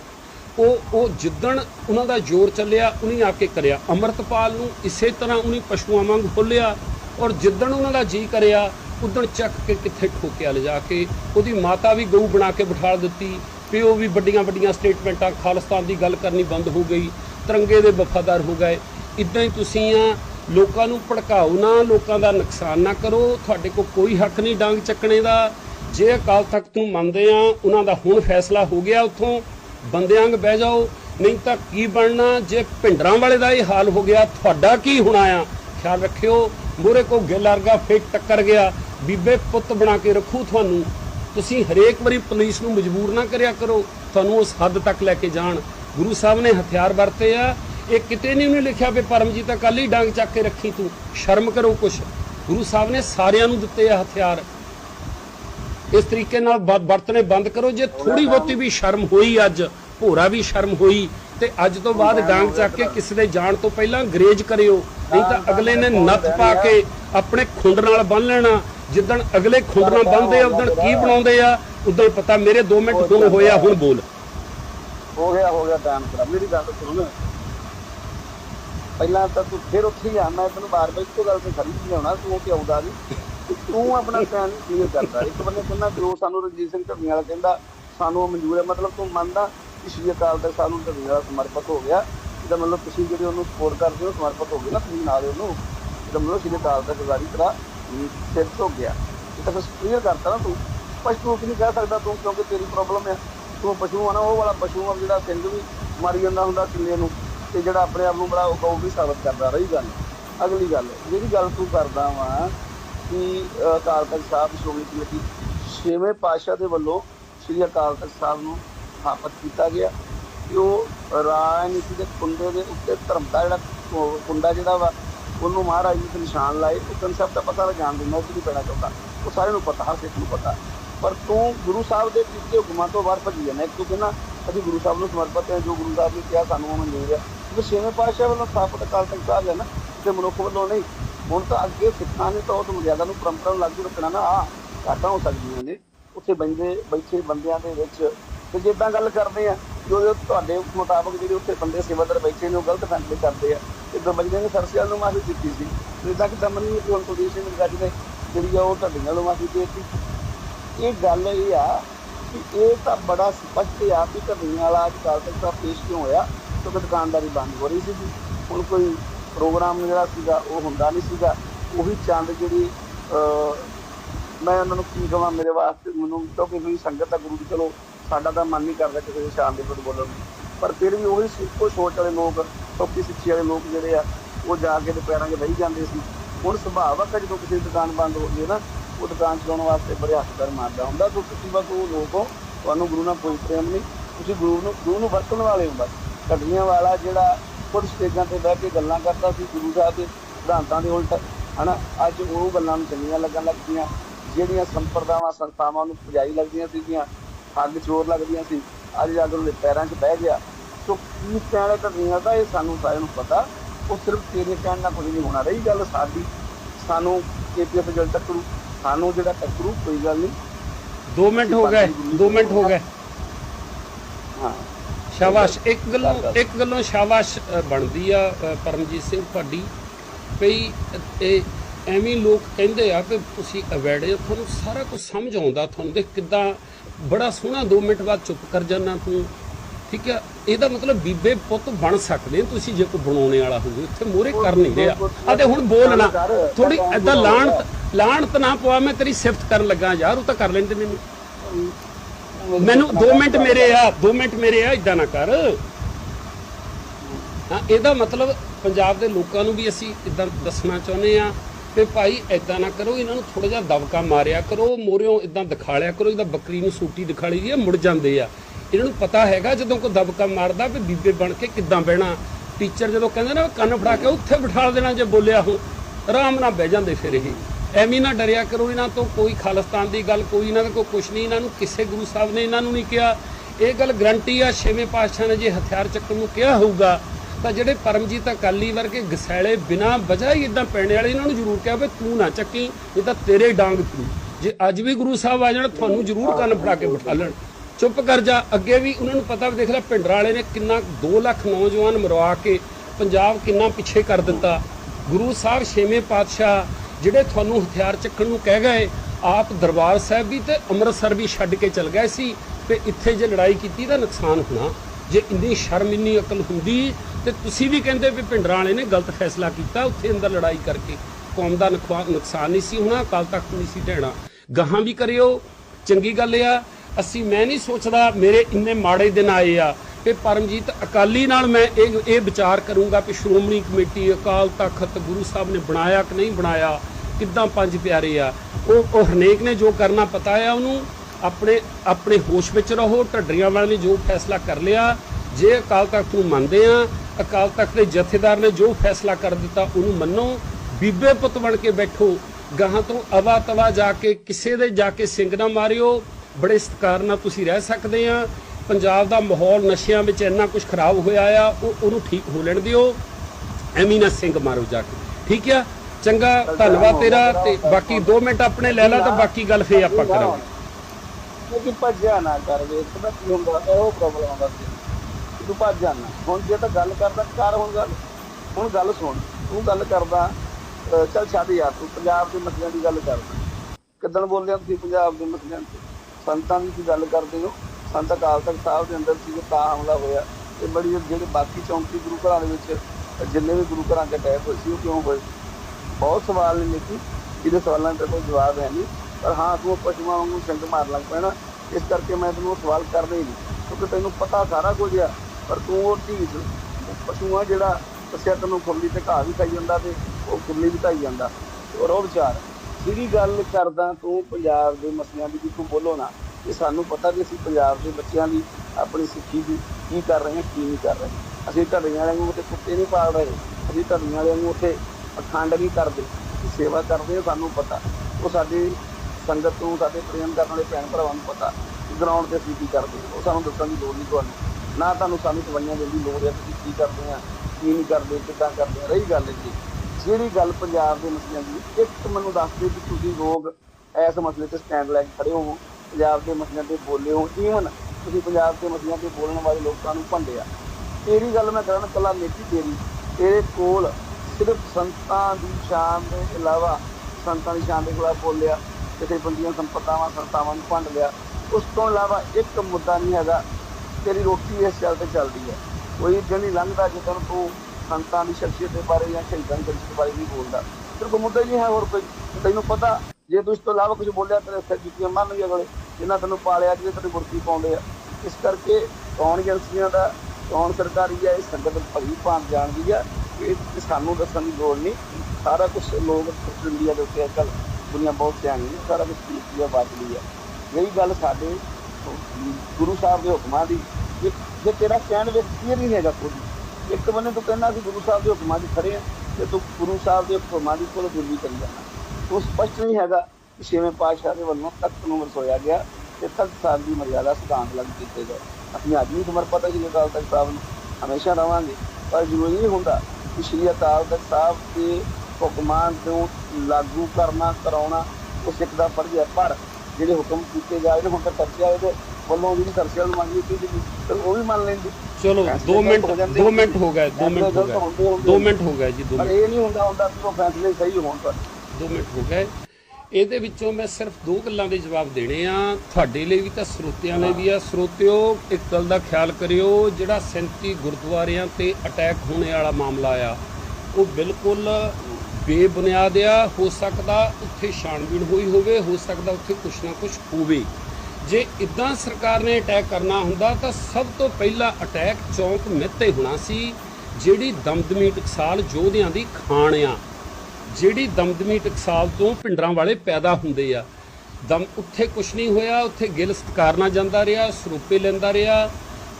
ਉਹ ਉਹ ਜਿੱਦਣ ਉਹਨਾਂ ਦਾ ਜ਼ੋਰ ਚੱਲਿਆ, ਉਹਨੇ ਆ ਕੇ ਕਰਿਆ। ਅਮਰਤਪਾਲ ਨੂੰ ਇਸੇ ਤਰ੍ਹਾਂ ਉਹਨੇ ਪਸ਼ੂਆਂ ਵਾਂਗ ਖੋਲਿਆ ਔਰ ਜਿੱਦਣ ਉਹਨਾਂ ਦਾ ਜੀ ਕਰਿਆ, ਉਦਣ ਚੱਕ ਕੇ ਕਿੱਥੇ ਠੋਕਿਆ ਲਿਜਾ ਕੇ, ਉਹਦੀ ਮਾਤਾ ਵੀ ਗਊ ਬਣਾ ਕੇ ਬਿਠਾ ਦਿੱਤੀ, ਪਿਓ ਵੀ ਵੱਡੀਆਂ ਵੱਡੀਆਂ ਸਟੇਟਮੈਂਟਾਂ ਖਾਲਿਸਤਾਨ ਦੀ ਗੱਲ ਕਰਨੀ ਬੰਦ ਹੋ ਗਈ, ਤਿਰੰਗੇ ਦੇ ਵਫਾਦਾਰ ਹੋ ਗਏ। ਇਦਾਂ ਹੀ ਤੁਸੀਂ ਆ ਲੋਕਾਂ ਨੂੰ ਭੜਕਾਓ ਨਾ, ਲੋਕਾਂ ਦਾ ਨੁਕਸਾਨ ਨਾ ਕਰੋ, ਤੁਹਾਡੇ ਕੋਲ ਕੋਈ ਹੱਕ ਨਹੀਂ ਡਾਂਗ ਚੱਕਣੇ ਦਾ। ਜੇ ਅਕਾਲ ਤਖਤ ਨੂੰ ਮੰਨਦੇ ਆ, ਉਹਨਾਂ ਦਾ ਹੁਣ ਫੈਸਲਾ ਹੋ ਗਿਆ ਉੱਥੋਂ ਬੰਦਿਆਂ ਬਹਿ ਜਾਓ, ਨਹੀਂ ਤਾਂ ਕੀ ਬਣਨਾ? ਜੇ ਭਿੰਡਰਾਂ ਵਾਲੇ ਦਾ ਇਹ ਹਾਲ ਹੋ ਗਿਆ, ਤੁਹਾਡਾ ਕੀ ਹੋਣਾ ਆ ਖਿਆਲ ਰੱਖਿਓ ਮੂਰੇ ਕੋ ਗਿੱਲ ਵਰਗਾ ਫੇਕ ਟੱਕਰ ਗਿਆ, ਬੀਬੇ ਪੁੱਤ ਬਣਾ ਕੇ ਰੱਖੂ ਤੁਹਾਨੂੰ। ਤੁਸੀਂ ਹਰੇਕ ਵਾਰੀ ਪੁਲਿਸ ਨੂੰ ਮਜਬੂਰ ਨਾ ਕਰਿਆ ਕਰੋ, ਤੁਹਾਨੂੰ ਉਸ ਹੱਦ ਤੱਕ ਲੈ ਕੇ ਜਾਣ। ਗੁਰੂ ਸਾਹਿਬ ਨੇ ਹਥਿਆਰ ਵਰਤੇ ਆ, ਇਹ ਕਿਤੇ ਨਹੀਂ ਉਹਨੇ ਲਿਖਿਆ ਵੀ ਪਰਮਜੀਤ ਕੱਲ ਹੀ ਡਾਂਗ ਚੱਕ ਕੇ ਰੱਖੀ ਤੂੰ, ਸ਼ਰਮ ਕਰੋ ਕੁਛ। ਗੁਰੂ ਸਾਹਿਬ ਨੇ ਸਾਰਿਆਂ ਨੂੰ ਦਿੱਤੇ ਆ ਹਥਿਆਰ। ਇਸ ਤਰੀਕੇ ਨਾਲ ਬ- ਬੰਦ ਕਰੋ। ਜੇ ਥੋੜੀ ਬਹੁਤੀ ਵੀ ਸ਼ਰਮ ਹੋਈ ਅੱਜ, ਭੋਰਾ ਵੀ ਸ਼ਰਮ ਹੋਈ, ਤੇ ਅੱਜ ਤੋਂ ਬਾਅਦ ਡਾਂਗ ਚੱਕ ਕੇ ਕਿਸੇ ਦੇ ਜਾਣ ਤੋਂ ਪਹਿਲਾਂ ਗਰੇਜ ਕਰਿਓ। ਨਹੀਂ ਤਾਂ ਅਗਲੇ ਨੇ ਨੱਥ ਪਾ ਕੇ ਆਪਣੇ ਖੁੰਡ ਨਾਲ ਬੰਨ ਲੈਣਾ। ਜਿੱਦਣ ਅਗਲੇ ਖੁੰਡ ਨਾਲ ਬੰਨਦੇ ਆ, ਉਦਣ ਕੀ ਬਣਾਉਂਦੇ ਆ ਉਦੋਂ ਪਤਾ ਮੇਰੇ 2 ਮਿੰਟ ਹੁਣ ਹੋਇਆ, ਹੁਣ ਬੋਲ। ਹੋ ਗਿਆ ਹੋ ਗਿਆ ਟਾਈਮ ਤੇਰਾ। ਮੇਰੀ ਗੱਲ ਸੁਣ। ਪਹਿਲਾਂ ਤਾਂ ਤੂੰ ਫਿਰ ਉੱਥੇ ਹੀ ਆ। ਮੈਂ ਤੈਨੂੰ ਬਾਰ ਬਾਰ ਇੱਕੋ ਗੱਲ ਤੇ ਖੜੀ ਨਹੀਂ ਲਿਆਉਣਾ ਤੂੰ ਕਿ ਆਉਂਦਾ ਨਹੀਂ ਤੂੰ ਆਪਣਾ ਸਟੈਂਡ ਕਲੀਅਰ ਕਰਦਾ। ਇੱਕ ਬੰਦੇ ਕਹਿੰਦਾ, ਜੋ ਸਾਨੂੰ ਰਣਜੀਤ ਸਿੰਘ ਢੱਬੀ ਵਾਲਾ ਕਹਿੰਦਾ, ਸਾਨੂੰ ਉਹ ਮਨਜ਼ੂਰ ਹੈ। ਮਤਲਬ ਤੂੰ ਮੰਨਦਾ ਕਿ ਸ਼੍ਰੀ ਅਕਾਲ ਤਖਤ ਸਾਨੂੰ ਢੱਬੀ ਵਾਲਾ ਸਮਰਪਿਤ ਹੋ ਗਿਆ। ਇਹਦਾ ਮਤਲਬ ਤੁਸੀਂ ਜਿਹੜੇ ਉਹਨੂੰ ਸਪੋਰਟ ਕਰਦੇ ਹੋ, ਸਮਰਪਿਤ ਹੋ ਗਏ ਨਾ, ਤੁਸੀਂ ਨਾਲ ਉਹਨੂੰ, ਇਹਦਾ ਮਤਲਬ ਸ਼੍ਰੀ ਅਕਾਲ ਤਖਤ ਗੁਜ਼ਾਰੀ ਤੇਰਾ ਸਿਰ ਹੋ ਗਿਆ। ਇਹ ਤਾਂ ਕਲੀਅਰ ਕਰਤਾ ਨਾ ਤੂੰ। ਪਸ਼ੂ ਕਿ ਨਹੀਂ ਕਹਿ ਸਕਦਾ ਤੂੰ, ਕਿਉਂਕਿ ਤੇਰੀ ਪ੍ਰੋਬਲਮ ਹੈ ਤੂੰ ਪਸ਼ੂ ਆ ਨਾ, ਉਹ ਵਾਲਾ ਪਸ਼ੂ ਆ ਜਿਹੜਾ ਸਿੰਘ ਵੀ ਮਾਰੀ ਜਾਂਦਾ ਹੁੰਦਾ ਕਿੱਲੇ ਨੂੰ, ਤੇ ਜਿਹੜਾ ਆਪਣੇ ਆਪ ਨੂੰ ਬੜਾ ਉਹ ਵੀ ਸਾਬਤ ਕਰਦਾ। ਰਹੀ ਗੱਲ। ਅਗਲੀ ਗੱਲ, ਜਿਹੜੀ ਗੱਲ ਤੂੰ ਕਰਦਾ ਵਾ ਕਿ ਅਕਾਲ ਤਖਤ ਸਾਹਿਬ ਸ਼੍ਰੋਮਣੀ ਕਮੇਟੀ ਛੇਵੇਂ ਪਾਤਸ਼ਾਹ ਦੇ ਵੱਲੋਂ ਸ੍ਰੀ ਅਕਾਲ ਤਖਤ ਸਾਹਿਬ ਨੂੰ ਸਥਾਪਿਤ ਕੀਤਾ ਗਿਆ। ਕਿ ਉਹ ਰਾਜਨੀਤੀ ਦੇ ਕੁੰਡੇ ਦੇ ਉੱਤੇ ਧਰਮ ਦਾ ਜਿਹੜਾ ਕੁੰਡਾ ਜਿਹੜਾ ਵਾ, ਉਹਨੂੰ ਮਹਾਰਾਜ ਜੀ ਦੇ ਨਿਸ਼ਾਨ ਲਾਏ। ਉਹ ਕਨਸੈਪਟ ਦਾ ਪਤਾ ਲਗਾਉਣ ਦੀ ਨੌਕਰੀ ਨਹੀਂ ਪੈਣਾ ਚਾਹੁੰਦਾ। ਉਹ ਸਾਰਿਆਂ ਨੂੰ ਪਤਾ, ਹਰ ਸਿੱਖ ਨੂੰ ਪਤਾ। ਪਰ ਤੂੰ ਗੁਰੂ ਸਾਹਿਬ ਦੇ ਕੀਤੇ ਹੁਕਮਾਂ ਤੋਂ ਬਾਹਰ ਭੱਜੀ ਜਾਂਦਾ ਕਿਉਂਕਿ ਨਾ ਅਸੀਂ ਗੁਰੂ ਸਾਹਿਬ ਨੂੰ ਸਮਰਪਿਤ ਹਾਂ, ਜੋ ਗੁਰੂ ਸਾਹਿਬ ਨੇ ਕਿਹਾ, ਸਾਨੂੰ ਉਹ ਮਨਜ਼ੂਰ ਹੈ ਕਿਉਂਕਿ ਛੇਵੇਂ ਪਾਤਸ਼ਾਹ ਵੱਲੋਂ ਸਥਾਪਿਤ ਅਕਾਲ ਤਖਤ ਸਾਹਿਬ ਹੈ ਨਾ, ਤੇ ਮਨੁੱਖ ਵੱਲੋਂ ਨਹੀਂ। ਹੁਣ ਤਾਂ ਅੱਗੇ ਸਿੱਖਾਂ ਨੇ ਤਾਂ ਉਹ ਮਰਿਆਦਾ ਨੂੰ ਪਰੰਪਰਾ ਨੂੰ ਲਾਗੂ ਰੱਖਣਾ ਨਾ ਆ ਘਾਟਾਂ ਹੋ ਸਕਦੀਆਂ ਨੇ। ਉੱਥੇ ਬੰਦੇ, ਬੈਠੇ ਬੰਦਿਆਂ ਦੇ ਵਿੱਚ ਤੇ ਜਿੱਦਾਂ ਗੱਲ ਕਰਦੇ ਆ ਜੋ ਤੁਹਾਡੇ ਮੁਤਾਬਕ ਜਿਹੜੇ ਉੱਥੇ ਬੰਦੇ ਸੇਵਾਦਾਰ ਬੈਠੇ ਨੇ, ਉਹ ਗਲਤ ਫੈਸਲੇ ਕਰਦੇ ਆ। ਤੇ ਦਮਜਦੇ ਨੇ ਸਰਸਿਆਲ ਨੂੰ ਮਾਫੀ ਦਿੱਤੀ ਸੀ। ਤੇ ਤੱਕ ਦਮਨ ਨਹੀਂ ਕਿ ਹੁਣ ਕੁਲਦੀਪ ਸਿੰਘ ਗੱਜ ਨੇ ਜਿਹੜੀ ਆ ਉਹ ਢੱਡੀਆਂ ਨੂੰ ਮਾਫੀ ਦੇ ਦਿੱਤੀ। ਇਹ ਗੱਲ ਇਹ ਆ ਕਿ ਇਹ ਤਾਂ ਬੜਾ ਸਪਸ਼ਟ ਆ ਕਿ ਢੱਡੀਆਂ ਵਾਲਾ ਅੱਜ ਕੱਲ੍ਹ ਤੱਕ ਤਾਂ ਪੇਸ਼ ਕਿਉਂ ਹੋਇਆ? ਕਿਉਂਕਿ ਦੁਕਾਨਦਾਰੀ ਬੰਦ ਹੋ ਰਹੀ ਸੀ ਹੁਣ ਕੋਈ ਪ੍ਰੋਗਰਾਮ ਜਿਹੜਾ ਸੀਗਾ, ਉਹ ਹੁੰਦਾ ਨਹੀਂ ਸੀਗਾ। ਉਹੀ ਚੰਦ ਜਿਹੜੀ ਮੈਂ ਉਹਨਾਂ ਨੂੰ ਕੀ ਕਹਾਂ ਮੇਰੇ ਵਾਸਤੇ, ਮੈਨੂੰ ਕਿਉਂਕਿ ਮੇਰੀ ਸੰਗਤ ਦਾ ਗੁਰੂ ਜੀ ਚਲੋ ਸਾਡਾ ਤਾਂ ਮਨ ਨਹੀਂ ਕਰਦਾ ਕਿਸੇ ਦੇ ਸ਼ਾਨ ਦੇ ਵਿੱਚ ਬੋਲਣ ਨੂੰ। ਪਰ ਫਿਰ ਵੀ ਉਹੀ ਸਿੱਖੋ ਸੋਚ ਵਾਲੇ ਲੋਕ ਟੋਪੀ ਸਿੱਖੀ ਵਾਲੇ ਲੋਕ ਜਿਹੜੇ ਆ, ਉਹ ਜਾ ਕੇ ਦੁਪਹਿਰਾਂ 'ਚ ਬਹਿ ਜਾਂਦੇ ਸੀ। ਹੁਣ ਸੁਭਾਅ ਆ ਕਿ ਜਦੋਂ ਕਿਸੇ ਦੁਕਾਨ ਬੰਦ ਹੋ ਗਈ ਨਾ, ਉਹ ਦੁਕਾਨ ਚਲਾਉਣ ਵਾਸਤੇ ਬੜੇ ਹੱਥਦਾਰ ਮਾਰਦਾ ਹੁੰਦਾ। ਤਾਂ ਤੁਸੀਂ ਬਸ ਉਹ ਲੋਕ ਹੋ ਤੁਹਾਨੂੰ ਗੁਰੂ ਨਾਲ ਕੋਈ ਪ੍ਰੇਮ ਨਹੀਂ। ਤੁਸੀਂ ਗੁਰੂ ਨੂੰ ਗੁਰੂ ਨੂੰ ਵਰਤਣ ਵਾਲੇ ਹੋ ਬਸ। ਘਟੀਆਂ ਵਾਲਾ ਜਿਹੜਾ ਖੁਦ ਸਟੇਜਾਂ ਤੇ ਬਹਿ ਕੇ ਗੱਲਾਂ ਕਰਦਾ ਸੀ ਗੁਰੂ ਸਾਹਿਬ ਦੇ ਸਿਧਾਂਤਾਂ ਦੇ ਉਲਟ ਹਨਾ? ਅੱਜ ਉਹ ਗੱਲਾਂ ਨੂੰ ਚੰਗੀਆਂ ਲੱਗਣ ਲੱਗ ਪਈਆਂ। ਜਿਹੜੀਆਂ ਸੰਪਰਦਾਵਾਂ ਸੰਸਥਾਵਾਂ ਨੂੰ ਪੁਜਾਈ ਲੱਗਦੀਆਂ ਸੀਗੀਆਂ ਹੱਗ ਚੋਰ ਲੱਗਦੀਆਂ ਸੀ ਅੱਜ ਜਾ ਕੇ ਉਹਦੇ ਪੈਰਾਂ 'ਚ ਬਹਿ ਗਿਆ। ਸੋ ਕੀ ਕਹਿਣਾ ਤਾਂ ਦਾ ਇਹ ਸਾਨੂੰ ਸਾਰਿਆਂ ਨੂੰ ਪਤਾ। ਉਹ ਸਿਰਫ ਤੇਰੇ ਕਹਿਣ ਨਾਲ ਕੁਝ ਨਹੀਂ ਹੋਣਾ। ਰਹੀ ਗੱਲ ਸਾਡੀ। ਸਾਨੂੰ ਕੇਪੀਐਫ ਜਲ ਟੱਕਰੂ ਸਾਨੂੰ ਜਿਹੜਾ ਟੱਕਰੂ ਕੋਈ ਗੱਲ ਨਹੀਂ। 2 ਮਿੰਟ ਹੋ ਗਏ 2 ਮਿੰਟ ਹੋ ਗਏ। ਹਾਂ। ਸ਼ਾਬਾਸ਼। ਇੱਕ ਗੱਲੋਂ ਇੱਕ ਗੱਲੋਂ ਸ਼ਾਬਾਸ਼ ਬਣਦੀ ਆ ਪਰਮਜੀਤ ਸਿੰਘ ਤੁਹਾਡੀ। ਭਈ ਇਹ ਐਵੇਂ ਲੋਕ ਕਹਿੰਦੇ ਆ ਕਿ ਤੁਸੀਂ ਅਵੈੜੇ ਹੋ, ਤੁਹਾਨੂੰ ਸਾਰਾ ਕੁਝ ਸਮਝ ਆਉਂਦਾ ਤੁਹਾਨੂੰ ਦੇਖ ਕਿਦਾਂ ਬੜਾ ਸੋਹਣਾ 2 ਮਿੰਟ ਬਾਅਦ ਚੁੱਪ ਕਰ ਜਾਣਾ ਤੂੰ। ਠੀਕ ਹੈ ਇਹਦਾ ਮਤਲਬ ਬੀਬੇ ਪੁੱਤ ਬਣ ਸਕਦੇ ਤੁਸੀਂ ਜੇ ਕੋਈ ਬਣਾਉਣੇ ਵਾਲਾ ਹੋਵੇ ਉੱਥੇ ਮੋਰੇ ਕਰ ਨਹੀਂ ਰਿਹਾ। ਆ ਤੇ ਹੁਣ ਬੋਲਣਾ ਥੋੜੀ ਐਦਾਂ ਲਾਣ ਲਾਣਤ ਨਾ ਪਵਾ ਮੈਂ ਤੇਰੀ ਸਿਫਤ ਕਰਨ ਲੱਗਾ ਯਾਰ ਉਹ ਤਾਂ ਕਰ ਲੈਂਦੇ ਮੈਨੂੰ ਮੈਨੂੰ 2 ਮਿੰਟ ਮੇਰੇ ਆ 2 ਮਿੰਟ ਮੇਰੇ ਆ ਇਦਾਂ ਨਾ ਕਰ। ਹਾਂ, ਇਹਦਾ ਮਤਲਬ ਪੰਜਾਬ ਦੇ ਲੋਕਾਂ ਨੂੰ ਵੀ ਅਸੀਂ ਇਦਾਂ ਦੱਸਣਾ ਚਾਹੁੰਦੇ ਆ ਕਿ ਭਾਈ ਇਦਾਂ ਨਾ ਕਰੋ, ਇਹਨਾਂ ਨੂੰ ਥੋੜਾ ਜਿਹਾ ਦਬਕਾ ਮਾਰਿਆ ਕਰੋ, ਮੋਰਿਓ ਇਦਾਂ ਦਿਖਾਲਿਆ ਕਰੋ, ਇਹਦਾ ਬੱਕਰੀ ਨੂੰ ਸੂਟੀ ਦਿਖਾਲੀ ਦੀ ਆ, ਮੁੜ ਜਾਂਦੇ ਆ। ਇਹਨਾਂ ਨੂੰ ਪਤਾ ਹੈਗਾ ਜਦੋਂ ਕੋਈ ਦਬਕਾ ਮਾਰਦਾ ਵੀ ਬੀਬੇ ਬਣ ਕੇ ਕਿੱਦਾਂ ਬਹਿਣਾ। ਟੀਚਰ ਜਦੋਂ ਕਹਿੰਦੇ ਨਾ, ਕੰਨ ਫੜਾ ਕੇ ਉੱਥੇ ਬਿਠਾ ਦੇਣਾ ਜੇ ਬੋਲਿਆ ਹੋ ਆਰਾਮ ਨਾਲ ਬਹਿ ਜਾਂਦੇ ਫਿਰ ਇਹ। ਐਵੇਂ ਨਾ ਡਰਿਆ ਕਰੋ, ਇਹਨਾਂ ਤੋਂ ਕੋਈ ਖਾਲਿਸਤਾਨ ਦੀ ਗੱਲ, ਕੋਈ ਇਹਨਾਂ ਦਾ ਕੋਈ ਕੁਛ ਨਹੀਂ, ਇਹਨਾਂ ਨੂੰ ਕਿਸੇ ਗੁਰੂ ਸਾਹਿਬ ਨੇ ਇਹਨਾਂ ਨੂੰ ਨਹੀਂ ਕਿਹਾ। ਇਹ ਗੱਲ ਗਰੰਟੀ ਆ, ਛੇਵੇਂ ਪਾਤਸ਼ਾਹ ਨੇ ਜੇ ਹਥਿਆਰ ਚੱਕਣ ਨੂੰ ਕਿਹਾ ਹੋਊਗਾ, ਤਾਂ ਜਿਹੜੇ ਪਰਮਜੀਤ ਅਕਾਲੀ ਵਰਗੇ ਗਸੈਲੇ ਬਿਨਾ ਵਜ੍ਹਾ ਹੀ ਇਦਾਂ ਪੈਣੇ ਵਾਲੇ, ਇਹਨਾਂ ਨੂੰ ਜ਼ਰੂਰ ਕਿਹਾ ਵੀ ਤੂੰ ਨਾ ਚੱਕੀ, ਇਹ ਤਾਂ ਤੇਰੇ ਡਾਂਗ ਤੂੰ। ਜੇ ਅੱਜ ਵੀ ਗੁਰੂ ਸਾਹਿਬ ਆ ਜਾਣ, ਤੁਹਾਨੂੰ ਜ਼ਰੂਰ ਕੰਨ ਫੜਾ ਕੇ ਬਿਠਾ ਲੈਣ। ਚੁੱਪ ਕਰ ਜਾ, ਅੱਗੇ ਵੀ ਉਹਨਾਂ ਨੂੰ ਪਤਾ ਵੀ ਦੇਖ ਲੈ ਭਿੰਡਰਾਂ ਵਾਲੇ ਨੇ ਕਿੰਨਾ 2 ਲੱਖ ਨੌਜਵਾਨ ਮਰਵਾ ਕੇ ਪੰਜਾਬ ਕਿੰਨਾ ਪਿੱਛੇ ਕਰ ਦਿੱਤਾ। ਗੁਰੂ ਸਾਹਿਬ ਛੇਵੇਂ ਪਾਤਸ਼ਾਹ ਜਿਹੜੇ ਤੁਹਾਨੂੰ ਹਥਿਆਰ ਚੱਕਣ ਨੂੰ ਕਹਿ ਗਏ, ਆਪ ਦਰਬਾਰ ਸਾਹਿਬ ਵੀ ਤੇ ਅੰਮ੍ਰਿਤਸਰ ਵੀ ਛੱਡ ਕੇ ਚਲ ਗਏ ਸੀ ਤੇ ਇੱਥੇ ਜੇ ਲੜਾਈ ਕੀਤੀ ਤਾਂ ਨੁਕਸਾਨ ਹੋਣਾ। ਜੇ ਇੰਨੀ ਸ਼ਰਮ, ਇੰਨੀ ਅਕਲ ਹੁੰਦੀ ਤੇ ਤੁਸੀਂ ਵੀ ਕਹਿੰਦੇ ਵੀ ਭਿੰਡਰਾਂ ਵਾਲੇ ਨੇ ਗਲਤ ਫੈਸਲਾ ਕੀਤਾ, ਉੱਥੇ ਅੰਦਰ ਲੜਾਈ ਕਰਕੇ ਕੌਮ ਦਾ ਨੁਕਵਾ- ਨੁਕਸਾਨ ਨਹੀਂ ਸੀ ਹੋਣਾ, ਅਕਾਲ ਤੱਕ ਨਹੀਂ ਸੀ ਢਹਿਣਾ। ਗਾਹਾਂ ਵੀ ਕਰਿਓ, ਚੰਗੀ ਗੱਲ ਆ ਅਸੀਂ ਮੈਂ ਨਹੀਂ ਸੋਚਦਾ ਮੇਰੇ ਇੰਨੇ ਮਾੜੇ ਦਿਨ ਆਏ ਆ ਕਿ ਪਰਮਜੀਤ ਅਕਾਲੀ ਨਾਲ ਮੈਂ ਇਹ ਇਹ ਵਿਚਾਰ ਕਰੂੰਗਾ ਕਿ ਸ਼੍ਰੋਮਣੀ ਕਮੇਟੀ ਅਕਾਲ ਤਖਤ ਗੁਰੂ ਸਾਹਿਬ ਨੇ ਬਣਾਇਆ ਕਿ ਨਹੀਂ ਬਣਾਇਆ, ਕਿੱਦਾਂ ਪੰਜ ਪਿਆਰੇ ਆ। ਉਹ ਉਹ ਹਰਨੇਕ ਨੇ ਜੋ ਕਰਨਾ ਪਤਾ ਆ ਉਹਨੂੰ, ਆਪਣੇ ਆਪਣੇ ਹੋਸ਼ ਵਿੱਚ ਰਹੋ, ਢੱਡਰੀਆਂ ਵਾਲੇ ਨੇ ਜੋ ਫੈਸਲਾ ਕਰ ਲਿਆ, ਜੇ ਅਕਾਲ ਤਖਤ ਨੂੰ ਮੰਨਦੇ ਆ, ਅਕਾਲ ਤਖਤ ਦੇ ਜਥੇਦਾਰ ਨੇ ਜੋ ਫੈਸਲਾ ਕਰ ਦਿੱਤਾ ਉਹਨੂੰ ਮੰਨੋ, ਬੀਬੇ ਪੁੱਤ ਬਣ ਕੇ ਬੈਠੋ, ਗਾਹਾਂ ਤੋਂ ਅਵਾ ਤਵਾ ਜਾ ਕੇ, ਕਿਸੇ ਦੇ ਜਾ ਕੇ ਸਿੰਘ ਨਾ ਮਾਰਿਓ ਬੜੇ ਸਤਿਕਾਰ ਨਾਲ ਤੁਸੀਂ ਰਹਿ ਸਕਦੇ ਆ। ਪੰਜਾਬ ਦਾ ਮਾਹੌਲ ਨਸ਼ਿਆਂ ਵਿੱਚ ਇੰਨਾ ਕੁਝ ਖਰਾਬ ਹੋਇਆ ਆ, ਉਹ ਉਹਨੂੰ ਠੀਕ ਹੋ ਲੈਣ ਦਿਓ। ਐਵੇਂ ਨਾ ਸਿੰਘ ਮਾਰੋ ਜਾ ਕੇ। ਠੀਕ ਆ? ਚੰਗਾ, ਧੰਨਵਾਦ ਤੇਰਾ ਤੇ ਬਾਕੀ 2 ਮਿੰਟ ਆਪਣੇ ਲੈ ਲਾ ਤੇ ਬਾਕੀ ਗੱਲ ਫੇਰ ਆਪਾਂ ਕਰਾਂਗੇ। ਲੇਕਿਨ ਭੱਜਿਆ ਨਾ ਕਰ ਵੇ ਪਤਾ ਕੀ ਹੁੰਦਾ ਉਹ ਪ੍ਰੋਬਲਮ ਆਉਂਦਾ ਸੀ। ਤੂੰ ਭੱਜ ਜਾਣਾ ਹੁਣ ਜੇ ਤਾਂ ਗੱਲ ਕਰਦਾ, ਕਰ ਹੁਣ ਗੱਲ। ਹੁਣ ਗੱਲ ਸੁਣ, ਤੂੰ ਗੱਲ ਕਰਦਾ ਚੱਲ ਛੱਡ ਯਾਰ, ਤੂੰ ਪੰਜਾਬ ਦੇ ਮਸਲਿਆਂ ਦੀ ਗੱਲ ਕਰਦਾ। ਕਿੱਦਣ ਬੋਲਿਆ ਤੁਸੀਂ ਪੰਜਾਬ ਦੇ ਮਸਲਿਆਂ ਤੇ ਸੰਤਾਂ ਦੀ ਕੀ ਗੱਲ ਕਰਦੇ ਹੋ, ਸੰਤ ਅਕਾਲ ਤਖਤ ਸਾਹਿਬ ਦੇ ਅੰਦਰ ਸੀ ਤਾਂ ਹਮਲਾ ਹੋਇਆ। ਤੇ ਬੜੀ ਜਿਹੜੇ ਬਾਕੀ 34 ਗੁਰੂ ਘਰਾਂ ਦੇ ਵਿੱਚ, ਜਿੰਨੇ ਵੀ ਗੁਰੂ ਘਰਾਂ 'ਚ ਅਟੈਕ ਹੋਏ ਸੀ, ਉਹ ਕਿਉਂ ਹੋਏ? ਬਹੁਤ ਸਵਾਲ ਨੇ ਲੇਕਿਨ ਇਹਦੇ ਸਵਾਲਾਂ ਦਾ ਕੋਈ ਜਵਾਬ ਹੈ ਨਹੀਂ। ਪਰ ਹਾਂ, ਤੂੰ ਪਸ਼ੂਆਂ ਵਾਂਗੂ ਸਿੰਘ ਮਾਰ ਲੱਗ ਪੈਣਾ ਇਸ ਕਰਕੇ ਮੈਂ ਤੈਨੂੰ ਉਹ ਸਵਾਲ ਕਰਨਾ ਹੀ ਨਹੀਂ। ਕਿਉਂਕਿ ਤੈਨੂੰ ਪਤਾ ਸਾਰਾ ਕੁਝ ਆ, ਪਰ ਤੂੰ ਉਹ ਢੀਸ ਪਸ਼ੂਆਂ ਜਿਹੜਾ, ਦੱਸਿਆ ਤੈਨੂੰ ਖੁਰਲੀ ਤੇ ਘਾਹ ਵੀ ਖਾਈ ਜਾਂਦਾ ਤੇ ਉਹ ਖੁਰਲੀ ਵੀ ਖਾਈ ਜਾਂਦਾ। ਔਰ ਉਹ ਵਿਚਾਰ ਜਿਹੜੀ ਗੱਲ ਕਰਦਾ ਤੂੰ ਪੰਜਾਬ ਦੇ ਮਸਲਿਆਂ ਦੀ ਵੀ ਤੂੰ ਬੋਲੋ ਨਾ, ਇਹ ਸਾਨੂੰ ਪਤਾ ਕਿ ਅਸੀਂ ਪੰਜਾਬ ਦੇ ਬੱਚਿਆਂ ਦੀ ਆਪਣੀ ਸਿੱਖੀ ਦੀ ਕੀ ਕਰ ਰਹੇ ਹਾਂ, ਕੀ ਨਹੀਂ ਕਰ ਰਹੇ। ਅਸੀਂ ਢੱਡੀਆਂ ਵਾਲਿਆਂ ਨੂੰ ਉੱਥੇ ਕੁੱਤੇ ਨਹੀਂ ਪਾਲ ਰਹੇ, ਅਸੀਂ ਢੱਡੀਆਂ ਵਾਲਿਆਂ ਨੂੰ ਉੱਥੇ ਅਖੰਡ ਨਹੀਂ ਕਰਦੇ। ਸੇਵਾ ਕਰਦੇ ਹਾਂ, ਸਾਨੂੰ ਪਤਾ। ਉਹ ਸਾਡੀ ਸੰਗਤ ਤੋਂ, ਸਾਡੇ ਪ੍ਰੇਮ ਕਰਨ ਵਾਲੇ ਭੈਣ ਭਰਾਵਾਂ ਨੂੰ ਪਤਾ ਗਰਾਊਂਡ ਤੇ ਅਸੀਂ ਕੀ ਕਰਦੇ ਉਹ ਸਾਨੂੰ ਦੱਸਣ ਦੀ ਲੋੜ ਨਹੀਂ ਤੁਹਾਨੂੰ। ਨਾ ਤੁਹਾਨੂੰ ਸਾਨੂੰ ਦਵਾਈਆਂ ਦੇਣ ਦੀ ਲੋੜ ਹੈ ਤੁਸੀਂ ਕੀ ਕਰਦੇ ਆ ਕੀ ਨਹੀਂ ਕਰਦੇ, ਕਿੱਦਾਂ ਕਰਦੇ ਆ ਰਹੀ ਗੱਲ ਜੀ। ਜਿਹੜੀ ਗੱਲ ਪੰਜਾਬ ਦੇ ਮਸਲਿਆਂ ਦੀ, ਇੱਕ ਮੈਨੂੰ ਦੱਸ ਦਿਓ ਕਿ ਤੁਸੀਂ ਲੋਕ ਇਸ ਮਸਲੇ ਤੇ ਸਟੈਂਡ ਲੈ ਕੇ ਖੜੇ ਹੋ। ਪੰਜਾਬ ਦੇ ਮਸਲਿਆਂ ਤੇ ਬੋਲੇ ਹੋ। ਈਵਨ ਤੁਸੀਂ ਪੰਜਾਬ ਦੇ ਮਸਲਿਆਂ ਤੇ ਬੋਲਣ ਵਾਲੇ ਲੋਕਾਂ ਨੂੰ ਭੰਡਿਆ ਤੇਰੀ ਗੱਲ ਮੈਂ ਕਰਾਂ ਕੱਲਾ ਮੇਰੀ ਤੇਰੀ। ਤੇਰੇ ਕੋਲ ਸਿਰਫ ਸੰਤਾਂ ਦੀ ਸ਼ਾਨ ਦੇ ਇਲਾਵਾ ਸੰਤਾਂ ਦੀ ਸ਼ਾਨ ਦੇ ਕੋਲ ਬੋਲਿਆ, ਕਿਸੇ ਬੰਦੀਆਂ ਸੰਪਤਾਵਾਂ, ਸੰਤਾਵਾਂ ਨੂੰ ਭੰਡ ਲਿਆ। ਉਸ ਤੋਂ ਇਲਾਵਾ ਇੱਕ ਮੁੱਦਾ ਨਹੀਂ ਹੈਗਾ। ਤੇਰੀ ਰੋਟੀ ਇਸ ਚੱਲ ਤੇ ਚੱਲਦੀ ਹੈ। ਕੋਈ ਦਿਨ ਨਹੀਂ ਲੰਘਦਾ ਜਦੋਂ ਤੂੰ ਸੰਤਾਂ ਦੀ ਸ਼ਖਸੀਅਤ ਦੇ ਬਾਰੇ ਜਾਂ ਸ਼ਹੀਦਾਂ ਦੀ ਸ਼ਖਸੀਅਤ ਬਾਰੇ ਨਹੀਂ ਬੋਲਦਾ। ਸਿਰਫ ਕੋਲ ਮੁੱਦਾ ਹੀ ਹੈ ਹੋਰ ਕੋਈ। ਤੈਨੂੰ ਪਤਾ, ਜੇ ਤੂੰ ਇਸ ਤੋਂ ਇਲਾਵਾ ਕੁਝ ਬੋਲਿਆ, ਤੇਰੇ ਸਿਰ ਜੁੱਤੀਆਂ ਮਾਰਨਗੇ ਅਗਲੇ। ਜਿਨ੍ਹਾਂ ਤੈਨੂੰ ਪਾਲਿਆ ਜਿਹਦੇ ਤੇਰੀ ਗੁਰਤੀ ਪਾਉਂਦੇ ਆ। ਇਸ ਕਰਕੇ ਕੌਣ ਏਜੰਸੀਆਂ ਦਾ, ਕੌਣ ਸਰਕਾਰੀ ਆ, ਇਹ ਸੰਗਤ ਭਲੀ ਭਾਂਤ ਜਾਣਦੀ ਆ। ਇਹ ਸਾਨੂੰ ਦੱਸਣ ਦੀ ਲੋੜ ਨਹੀਂ। ਸਾਰਾ ਕੁਝ ਲੋਕ ਸੋਸ਼ਲ ਮੀਡੀਆ ਦੇ ਉੱਤੇ ਅੱਜਕੱਲ ਦੁਨੀਆ ਬਹੁਤ ਸਿਆਣੀ ਹੈ। ਸਾਰਾ ਕੁਝ ਠੀਕ ਹੈ ਬਾਤਲੀ ਹੈ ਜਿਹੜੀ ਗੱਲ ਸਾਡੇ ਗੁਰੂ ਸਾਹਿਬ ਦੇ ਹੁਕਮਾਂ ਦੀ, ਜੇ ਜੇ ਤੇਰਾ ਕਹਿਣ ਵਿੱਚ ਕਲੀਅਰ ਨਹੀਂ ਹੈਗਾ ਕੋਈ। ਇੱਕ ਬੰਨੇ ਤੋਂ ਕਹਿੰਦਾ ਕਿ ਗੁਰੂ ਸਾਹਿਬ ਦੇ ਹੁਕਮਾਂ 'ਚ ਖੜੇ ਆ ਤੇ ਤੂੰ ਗੁਰੂ ਸਾਹਿਬ ਦੇ ਹੁਕਮਾਂ ਦੀ ਕੋਲ ਦੂਰੀ ਕਰੀ ਜਾਣਾ ਤੂੰ ਸਪਸ਼ਟ ਨਹੀਂ ਹੈਗਾ ਕਿ ਛੇਵੇਂ ਪਾਤਸ਼ਾਹ ਦੇ ਵੱਲੋਂ ਤਖਤ ਨੂੰ ਵਰਸੋਇਆ ਗਿਆ ਤੇ ਤਖਤ ਸਾਹਿਬ ਦੀ ਮਰਿਆਦਾ ਸਿਧਾਂਤ ਲਾਗੂ ਕੀਤੇ ਗਏ। ਅਸੀਂ ਅੱਜ ਵੀ ਸਮਰਪਿਤ ਹਾਂ ਜੀ ਅਕਾਲ ਤਖਤ ਸਾਹਿਬ ਨੂੰ? ਹਮੇਸ਼ਾ ਰਵਾਂਗੇ। ਪਰ ਜ਼ਰੂਰੀ ਨਹੀਂ ਹੁੰਦਾ ਕਿ ਸ਼੍ਰੀ ਅਕਾਲ ਤਖਤ ਸਾਹਿਬ ਦੇ ਹੁਕਮਾਂ ਨੂੰ ਲਾਗੂ ਕਰਨਾ, ਕਰਾਉਣਾ, ਉਹ ਸਿੱਖ ਦਾ ਫਰਜ਼ ਹੈ। ਪਰ ਜਿਹੜੇ ਹੁਕਮ ਕੀਤੇ ਜਾ ਰਹੇ ਨੇ, ਹੁਣ ਤਾਂ ਤਰਸਿਆ ਇਹਦੇ ਵੱਲੋਂ ਵੀ ਤਰਸਿਆ ਨੂੰ ਮੰਗ ਸੀ ਤੇ ਉਹ ਵੀ ਮੰਨ ਲੈਂਦੇ। ਚਲੋ 2 ਮਿੰਟ 2 ਮਿੰਟ ਹੋ ਗਏ 2 ਮਿੰਟ ਹੋ ਗਏ 2 ਮਿੰਟ ਹੋ ਗਏ ਜੀ 2 ਪਰ ਮਿੰਟ। ਇਹ ਨਹੀਂ ਹੁੰਦਾ ਹੁੰਦਾ ਕਿ ਉਹ ਫੈਸਲੇ ਸਹੀ ਹੋਣ ਪਰ। 2 ਮਿੰਟ ਹੋ ਗਏ। ਇਹਦੇ ਵਿੱਚੋਂ ਮੈਂ ਸਿਰਫ ਦੋ ਗੱਲਾਂ ਦੇ ਜਵਾਬ ਦੇਣੇ ਆ। ਤੁਹਾਡੇ ਲਈ ਵੀ ਤਾਂ ਸਰੋਤਿਆਂ ਲਈ ਵੀ ਆ। ਸਰੋਤਿਓ ਇੱਕ ਗੱਲ ਦਾ ਖਿਆਲ ਕਰਿਓ ਜਿਹੜਾ 37 ਗੁਰਦੁਆਰਿਆਂ ਤੇ ਅਟੈਕ ਹੋਣੇ ਵਾਲਾ ਮਾਮਲਾ ਆ ਉਹ ਬਿਲਕੁਲ ਬੇਬੁਨਿਆਦ ਆ। ਹੋ ਸਕਦਾ ਉੱਥੇ ਛਾਣਬੀਣ ਹੋਈ ਹੋਵੇ ਹੋ ਸਕਦਾ ਉੱਥੇ ਕੁਛ ਨਾ ਕੁਛ ਹੋਵੇ। ਜੇ ਇਦਾਂ ਸਰਕਾਰ ਨੇ ਅਟੈਕ ਕਰਨਾ ਹੁੰਦਾ ਤਾਂ ਸਭ ਤੋਂ ਪਹਿਲਾਂ ਅਟੈਕ ਚੌਂਕ ਮਿੱਤੇ ਹੋਣਾ ਸੀ, ਜਿਹੜੀ ਦਮਦਮੀ ਟਕਸਾਲ ਯੋਧਿਆਂ ਦੀ ਖਾਣ ਆ। ਜਿਹੜੀ ਦਮਦਮੀ ਟਕਸਾਲ ਤੋਂ ਪਿੰਡਰਾਂ ਵਾਲੇ ਪੈਦਾ ਹੁੰਦੇ ਆ। ਦਮ ਉੱਥੇ ਕੁਛ ਨਹੀਂ ਹੋਇਆ, ਉੱਥੇ ਗਿਲ ਸਤਕਾਰਨਾ ਜਾਂਦਾ ਰਿਹਾ, ਸਰੂਪੇ ਲੈਂਦਾ ਰਿਹਾ।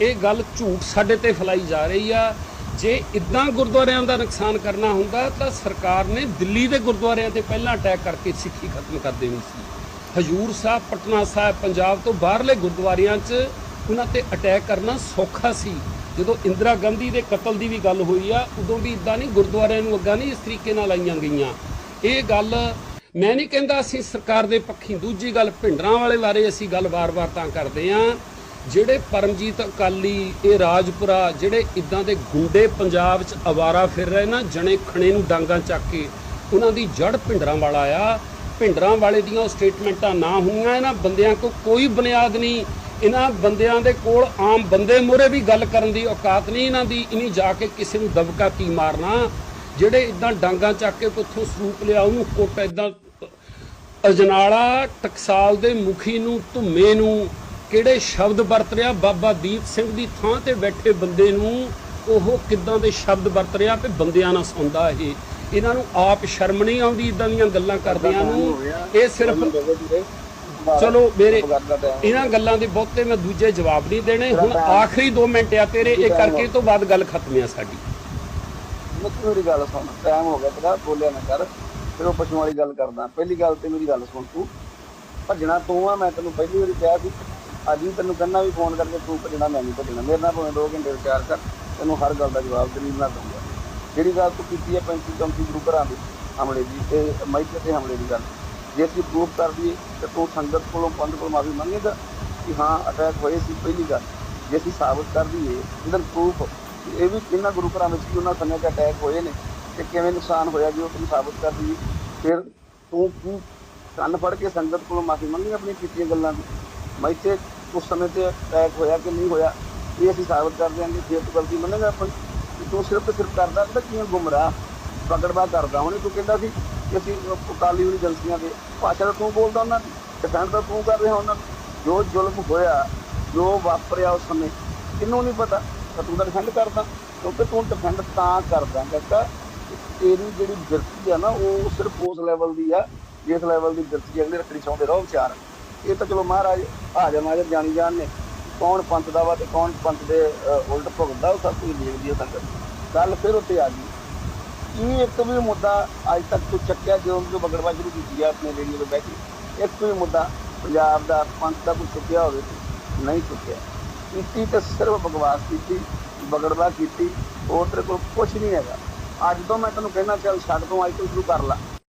ਇਹ ਗੱਲ ਝੂਠ ਸਾਡੇ ਤੇ ਫੈਲਾਈ ਜਾ ਰਹੀ ਆ। ਜੇ ਇਦਾਂ ਗੁਰਦੁਆਰਿਆਂ ਦਾ ਨੁਕਸਾਨ ਕਰਨਾ ਹੁੰਦਾ ਤਾਂ ਸਰਕਾਰ ਨੇ ਦਿੱਲੀ ਦੇ ਗੁਰਦੁਆਰਿਆਂ ਤੇ ਪਹਿਲਾਂ ਅਟੈਕ ਕਰਕੇ ਸਿੱਖੀ ਖਤਮ ਕਰ ਦੇਣੀ ਸੀ। ਹਜੂਰ ਸਾਹਿਬ, ਪਟਨਾ ਸਾਹਿਬ, ਪੰਜਾਬ ਤੋਂ ਬਾਹਰਲੇ ਗੁਰਦੁਆਰਿਆਂ 'ਚ ਉਹਨਾਂ ਤੇ ਅਟੈਕ ਕਰਨਾ ਸੌਖਾ ਸੀ। ਜਦੋਂ ਇੰਦਰਾ ਗਾਂਧੀ ਦੇ ਕਤਲ ਦੀ ਵੀ ਗੱਲ ਹੋਈ ਆ, ਉਦੋਂ ਵੀ ਇਦਾਂ ਨਹੀਂ, ਗੁਰਦੁਆਰਿਆਂ ਨੂੰ ਅੱਗਾ ਨਹੀਂ ਇਸ ਤਰੀਕੇ ਨਾਲ ਲਾਈਆਂ ਗਈਆਂ। ਇਹ ਗੱਲ ਮੈਂ ਨਹੀਂ ਕਹਿੰਦਾ ਅਸੀਂ ਸਰਕਾਰ ਦੇ ਪੱਖੀ, ਦੂਜੀ ਗੱਲ ਭਿੰਡਰਾਂ ਵਾਲੇ ਬਾਰੇ ਅਸੀਂ ਗੱਲ ਵਾਰ-ਵਾਰ ਤਾਂ ਕਰਦੇ ਆਂ। ਜਿਹੜੇ ਪਰਮਜੀਤ ਅਕਾਲੀ, ਇਹ ਰਾਜਪੁਰਾ, ਜਿਹੜੇ ਇਦਾਂ ਦੇ ਗੁੰਡੇ ਪੰਜਾਬ 'ਚ ਆਵਾਰਾ ਫਿਰ ਰਹੇ ਨਾ, ਜਣੇ ਖਣੇ ਨੂੰ ਡਾਂਗਾ ਚੱਕ ਕੇ ਉਹਨਾਂ ਦੀ ਜੜ ਭਿੰਡਰਾਂ ਵਾਲਾ ਆ। ਭਿੰਡਰਾਂ ਵਾਲੇ ਦੀਆਂ ਉਹ ਸਟੇਟਮੈਂਟਾਂ ਨਾ ਹੋਈਆਂ, ਇਹਨਾਂ ਬੰਦਿਆਂ ਕੋ ਕੋਈ ਬੁਨਿਆਦ ਨਹੀਂ। ਇਹਨਾਂ ਬੰਦਿਆਂ ਦੇ ਕੋਲ ਆਮ ਬੰਦੇ ਮੋਰੇ ਵੀ ਗੱਲ ਕਰਨ ਦੀ ਔਕਾਤ ਨਹੀਂ ਇਹਨਾਂ ਦੀ, ਇਨੀ ਜਾ ਕੇ ਕਿਸੇ ਨੂੰ ਦਬਕਾ ਕੀ ਮਾਰਨਾ। ਜਿਹੜੇ ਇਦਾਂ ਡਾਂਗਾ ਚੱਕ ਕੇ ਉੱਥੋਂ ਸਰੂਪ ਲਿਆ, ਉਹਨੂੰ ਕੁੱਟ ਇਦਾਂ ਅਜਨਾਲਾ ਟਕਸਾਲ ਦੇ ਮੁਖੀ ਨੂੰ, ਧੁੰਮੇ ਨੂੰ, ਕਿਹੜੇ ਸ਼ਬਦ ਵਰਤ ਰਿਹਾ? ਬਾਬਾ ਦੀਪ ਸਿੰਘ ਦੀ ਥਾਂ ਤੇ ਬੈਠੇ ਬੰਦੇ ਨੂੰ, ਉਹ ਕਿੱਦਾਂ ਦੇ ਸ਼ਬਦ ਵਰਤ ਰਿਹਾ ਤੇ ਬੰਦਿਆਂ ਨਾਲ ਸੌਂਦਾ ਇਹ? ਇਹਨਾਂ ਨੂੰ ਆਪ ਸ਼ਰਮ ਨਹੀਂ ਆਉਂਦੀ ਇਦਾਂ ਦੀਆਂ ਗੱਲਾਂ ਕਰਦਿਆਂ ਨੂੰ। ਇਹ ਸਿਰਫ ਚਲੋ ਮੇਰੇ ਇਹਨਾਂ ਗੱਲਾਂ ਦੇ ਬਹੁਤੇ ਮੈਂ ਦੂਜੇ ਜਵਾਬ ਨਹੀਂ ਦੇਣੇ। ਹੁਣ ਆਖਰੀ 2 ਮਿੰਟ ਆ ਤੇਰੇ ਇਹ ਕਰਕੇ ਤੋਂ ਬਾਅਦ ਗੱਲ ਖਤਮ ਆ ਸਾਡੀ। ਮੇਰੀ ਗੱਲ ਸੁਣ। ਟਾਈਮ ਹੋ ਗਿਆ ਤੇਰਾ ਬੋਲਿਆ ਨਾ ਕਰ। ਫਿਰ ਉਹ ਪਸ਼ੂਆਂ ਵਾਲੀ ਗੱਲ ਕਰਦਾ। ਪਹਿਲੀ ਗੱਲ ਤੇ ਮੇਰੀ ਗੱਲ ਸੁਣ ਤੂੰ। ਭੱਜਣਾ ਤੂੰ ਆ ਮੈਂ ਤੈਨੂੰ ਪਹਿਲੀ ਵਾਰੀ ਕਿਹਾ ਸੀ। ਅੱਜ ਵੀ ਤੈਨੂੰ ਕਹਿੰਦਾ ਵੀ ਫੋਨ ਕਰਕੇ ਤੂੰ ਭੱਜਣਾ ਮੈਂ ਨਹੀਂ ਭੱਜਣਾ। ਮੇਰੇ ਨਾਲ ਭਾਵੇਂ 2 ਘੰਟੇ ਵਿਚਾਰ ਕਰ। ਤੈਨੂੰ ਹਰ ਗੱਲ ਦਾ ਜਵਾਬ ਦਲੀਲ ਨਾਲ ਦਊਂਗਾ। ਜਿਹੜੀ ਗੱਲ ਤੂੰ ਕੀਤੀ ਹੈ 35 34 ਗੁਰੂ ਘਰਾਂ ਦੇ ਹਮਲੇ ਦੀ, ਤੇ ਮਾਈਕ ਤੇ ਹਮਲੇ ਦੀ ਗੱਲ। ਜੇ ਅਸੀਂ ਪ੍ਰੂਫ ਕਰ ਦਈਏ, ਤੇ ਤੂੰ ਸੰਗਤ ਕੋਲੋਂ ਪੰਥ ਕੋਲੋਂ ਮਾਫੀ ਮੰਗੇਗਾ ਕਿ ਹਾਂ ਅਟੈਕ ਹੋਏ ਸੀ ਪਹਿਲੀ ਗੱਲ। ਜੇ ਅਸੀਂ ਸਾਬਤ ਕਰ ਦਈਏ, ਇਹਦਾ ਪ੍ਰੂਫ ਇਹ ਵੀ ਇਹਨਾਂ ਗੁਰੂ ਘਰਾਂ ਵਿੱਚ ਵੀ ਉਹਨਾਂ ਸਮੇਂ 'ਚ ਅਟੈਕ ਹੋਏ ਨੇ, ਤੇ ਕਿਵੇਂ ਨੁਕਸਾਨ ਹੋਇਆ ਜੀ ਉਹ ਤੈਨੂੰ ਸਾਬਤ ਕਰ ਦਈਏ। ਫਿਰ ਤੂੰ ਕੀ ਕੰਨ ਫੜ ਕੇ ਸੰਗਤ ਕੋਲੋਂ ਮਾਫੀ ਮੰਗੀ ਆਪਣੀ ਕੀਤੀਆਂ ਗੱਲਾਂ ਦੀ? ਮੈਂ ਇੱਥੇ ਉਸ ਸਮੇਂ ਤੇ ਅਟੈਕ ਹੋਇਆ ਕਿ ਨਹੀਂ ਹੋਇਆ, ਇਹ ਅਸੀਂ ਸਾਬਤ ਕਰ ਦਿਆਂਗੇ, ਫਿਰ ਤੂੰ ਗਲਤੀ ਮੰਨੇਗਾ ਆਪਾਂ ਤੂੰ ਸਿਰਫ ਤੇ ਸਿਰਫ ਕਰਦਾ ਤਾਂ ਕਿਵੇਂ ਗੁੰਮਰਾਹ? ਪਕੜਵਾ ਕਰਦਾ ਹੁਣੇ ਤੂੰ ਕਹਿੰਦਾ ਸੀ ਕਿ ਅਸੀਂ ਕਾਲੀ ਵਾਲੀ ਏਜੰਸੀਆਂ ਦੇ ਭਾਸ਼ਾ ਤਾਂ ਤੂੰ ਬੋਲਦਾ ਉਹਨਾਂ ਦੀ ਡਿਫੈਂਡ ਤਾਂ ਤੂੰ ਕਰ ਰਿਹਾ ਉਹਨਾਂ ਨੂੰ। ਜੋ ਜ਼ੁਲਮ ਹੋਇਆ, ਜੋ ਵਾਪਰਿਆ ਉਸ ਸਮੇਂ, ਕਿਹਨੂੰ ਨਹੀਂ ਪਤਾ? ਤਾਂ ਤੂੰ ਤਾਂ ਡਿਫੈਂਡ ਕਰਦਾ, ਕਿਉਂਕਿ ਤੂੰ ਡਿਫੈਂਡ ਤਾਂ ਕਰਦਾ ਕਾਕਾ ਤੇਰੀ ਜਿਹੜੀ ਗਿਰਤੀ ਆ ਨਾ, ਉਹ ਸਿਰਫ ਉਸ ਲੈਵਲ ਦੀ ਆ, ਜਿਸ ਲੈਵਲ ਦੀ ਗਿਰਤੀ ਅਗਲੇ ਰੱਖਣੀ ਚਾਹੁੰਦੇ ਰਹੋ ਵਿਚਾਰ। ਇਹ ਤਾਂ ਚਲੋ ਮਹਾਰਾਜ, ਹਾਜ਼ਰ ਨਾਜ਼ਰ ਜਾਣੀ ਜਾਣ ਨੇ। ਕੌਣ ਪੰਥ ਦਾ ਵਾ ਤੇ ਕੌਣ ਪੰਥ ਦੇ ਉਲਟ ਭੁਗਤਦਾ ਉਹ ਸਭ ਕੁਝ ਦੇਖਦੀ ਹੈ ਸੰਗਤ ਗੱਲ ਫਿਰ ਉੱਤੇ ਆ ਗਈ। ਇਹ ਇੱਕ ਵੀ ਮੁੱਦਾ ਅੱਜ ਤੱਕ ਤੂੰ ਚੱਕਿਆ, ਜਦੋਂ ਤੋਂ ਬਗੜਵਾ ਸ਼ੁਰੂ ਕੀਤੀ ਆ ਆਪਣੇ ਰੇਡੀਓ ਤੇ ਬਹਿ ਕੇ? ਇੱਕ ਵੀ ਮੁੱਦਾ ਪੰਜਾਬ ਦਾ ਪੰਥ ਦਾ ਕੋਈ ਚੁੱਕਿਆ ਹੋਵੇ ਨਹੀਂ ਚੁੱਕਿਆ। ਕੀਤੀ ਤਾਂ ਸਿਰਫ ਬਕਵਾਸ ਕੀਤੀ ਬਗੜਵਾ ਕੀਤੀ, ਹੋਰ ਤੇਰੇ ਕੋਲ ਕੁਝ ਨਹੀਂ ਹੈਗਾ। ਅੱਜ ਤੋਂ ਮੈਂ ਤੈਨੂੰ ਕਹਿਣਾ ਚੱਲ ਛੱਡ ਤੋਂ, ਅੱਜ ਤੋਂ ਸ਼ੁਰੂ ਕਰ ਲਾ।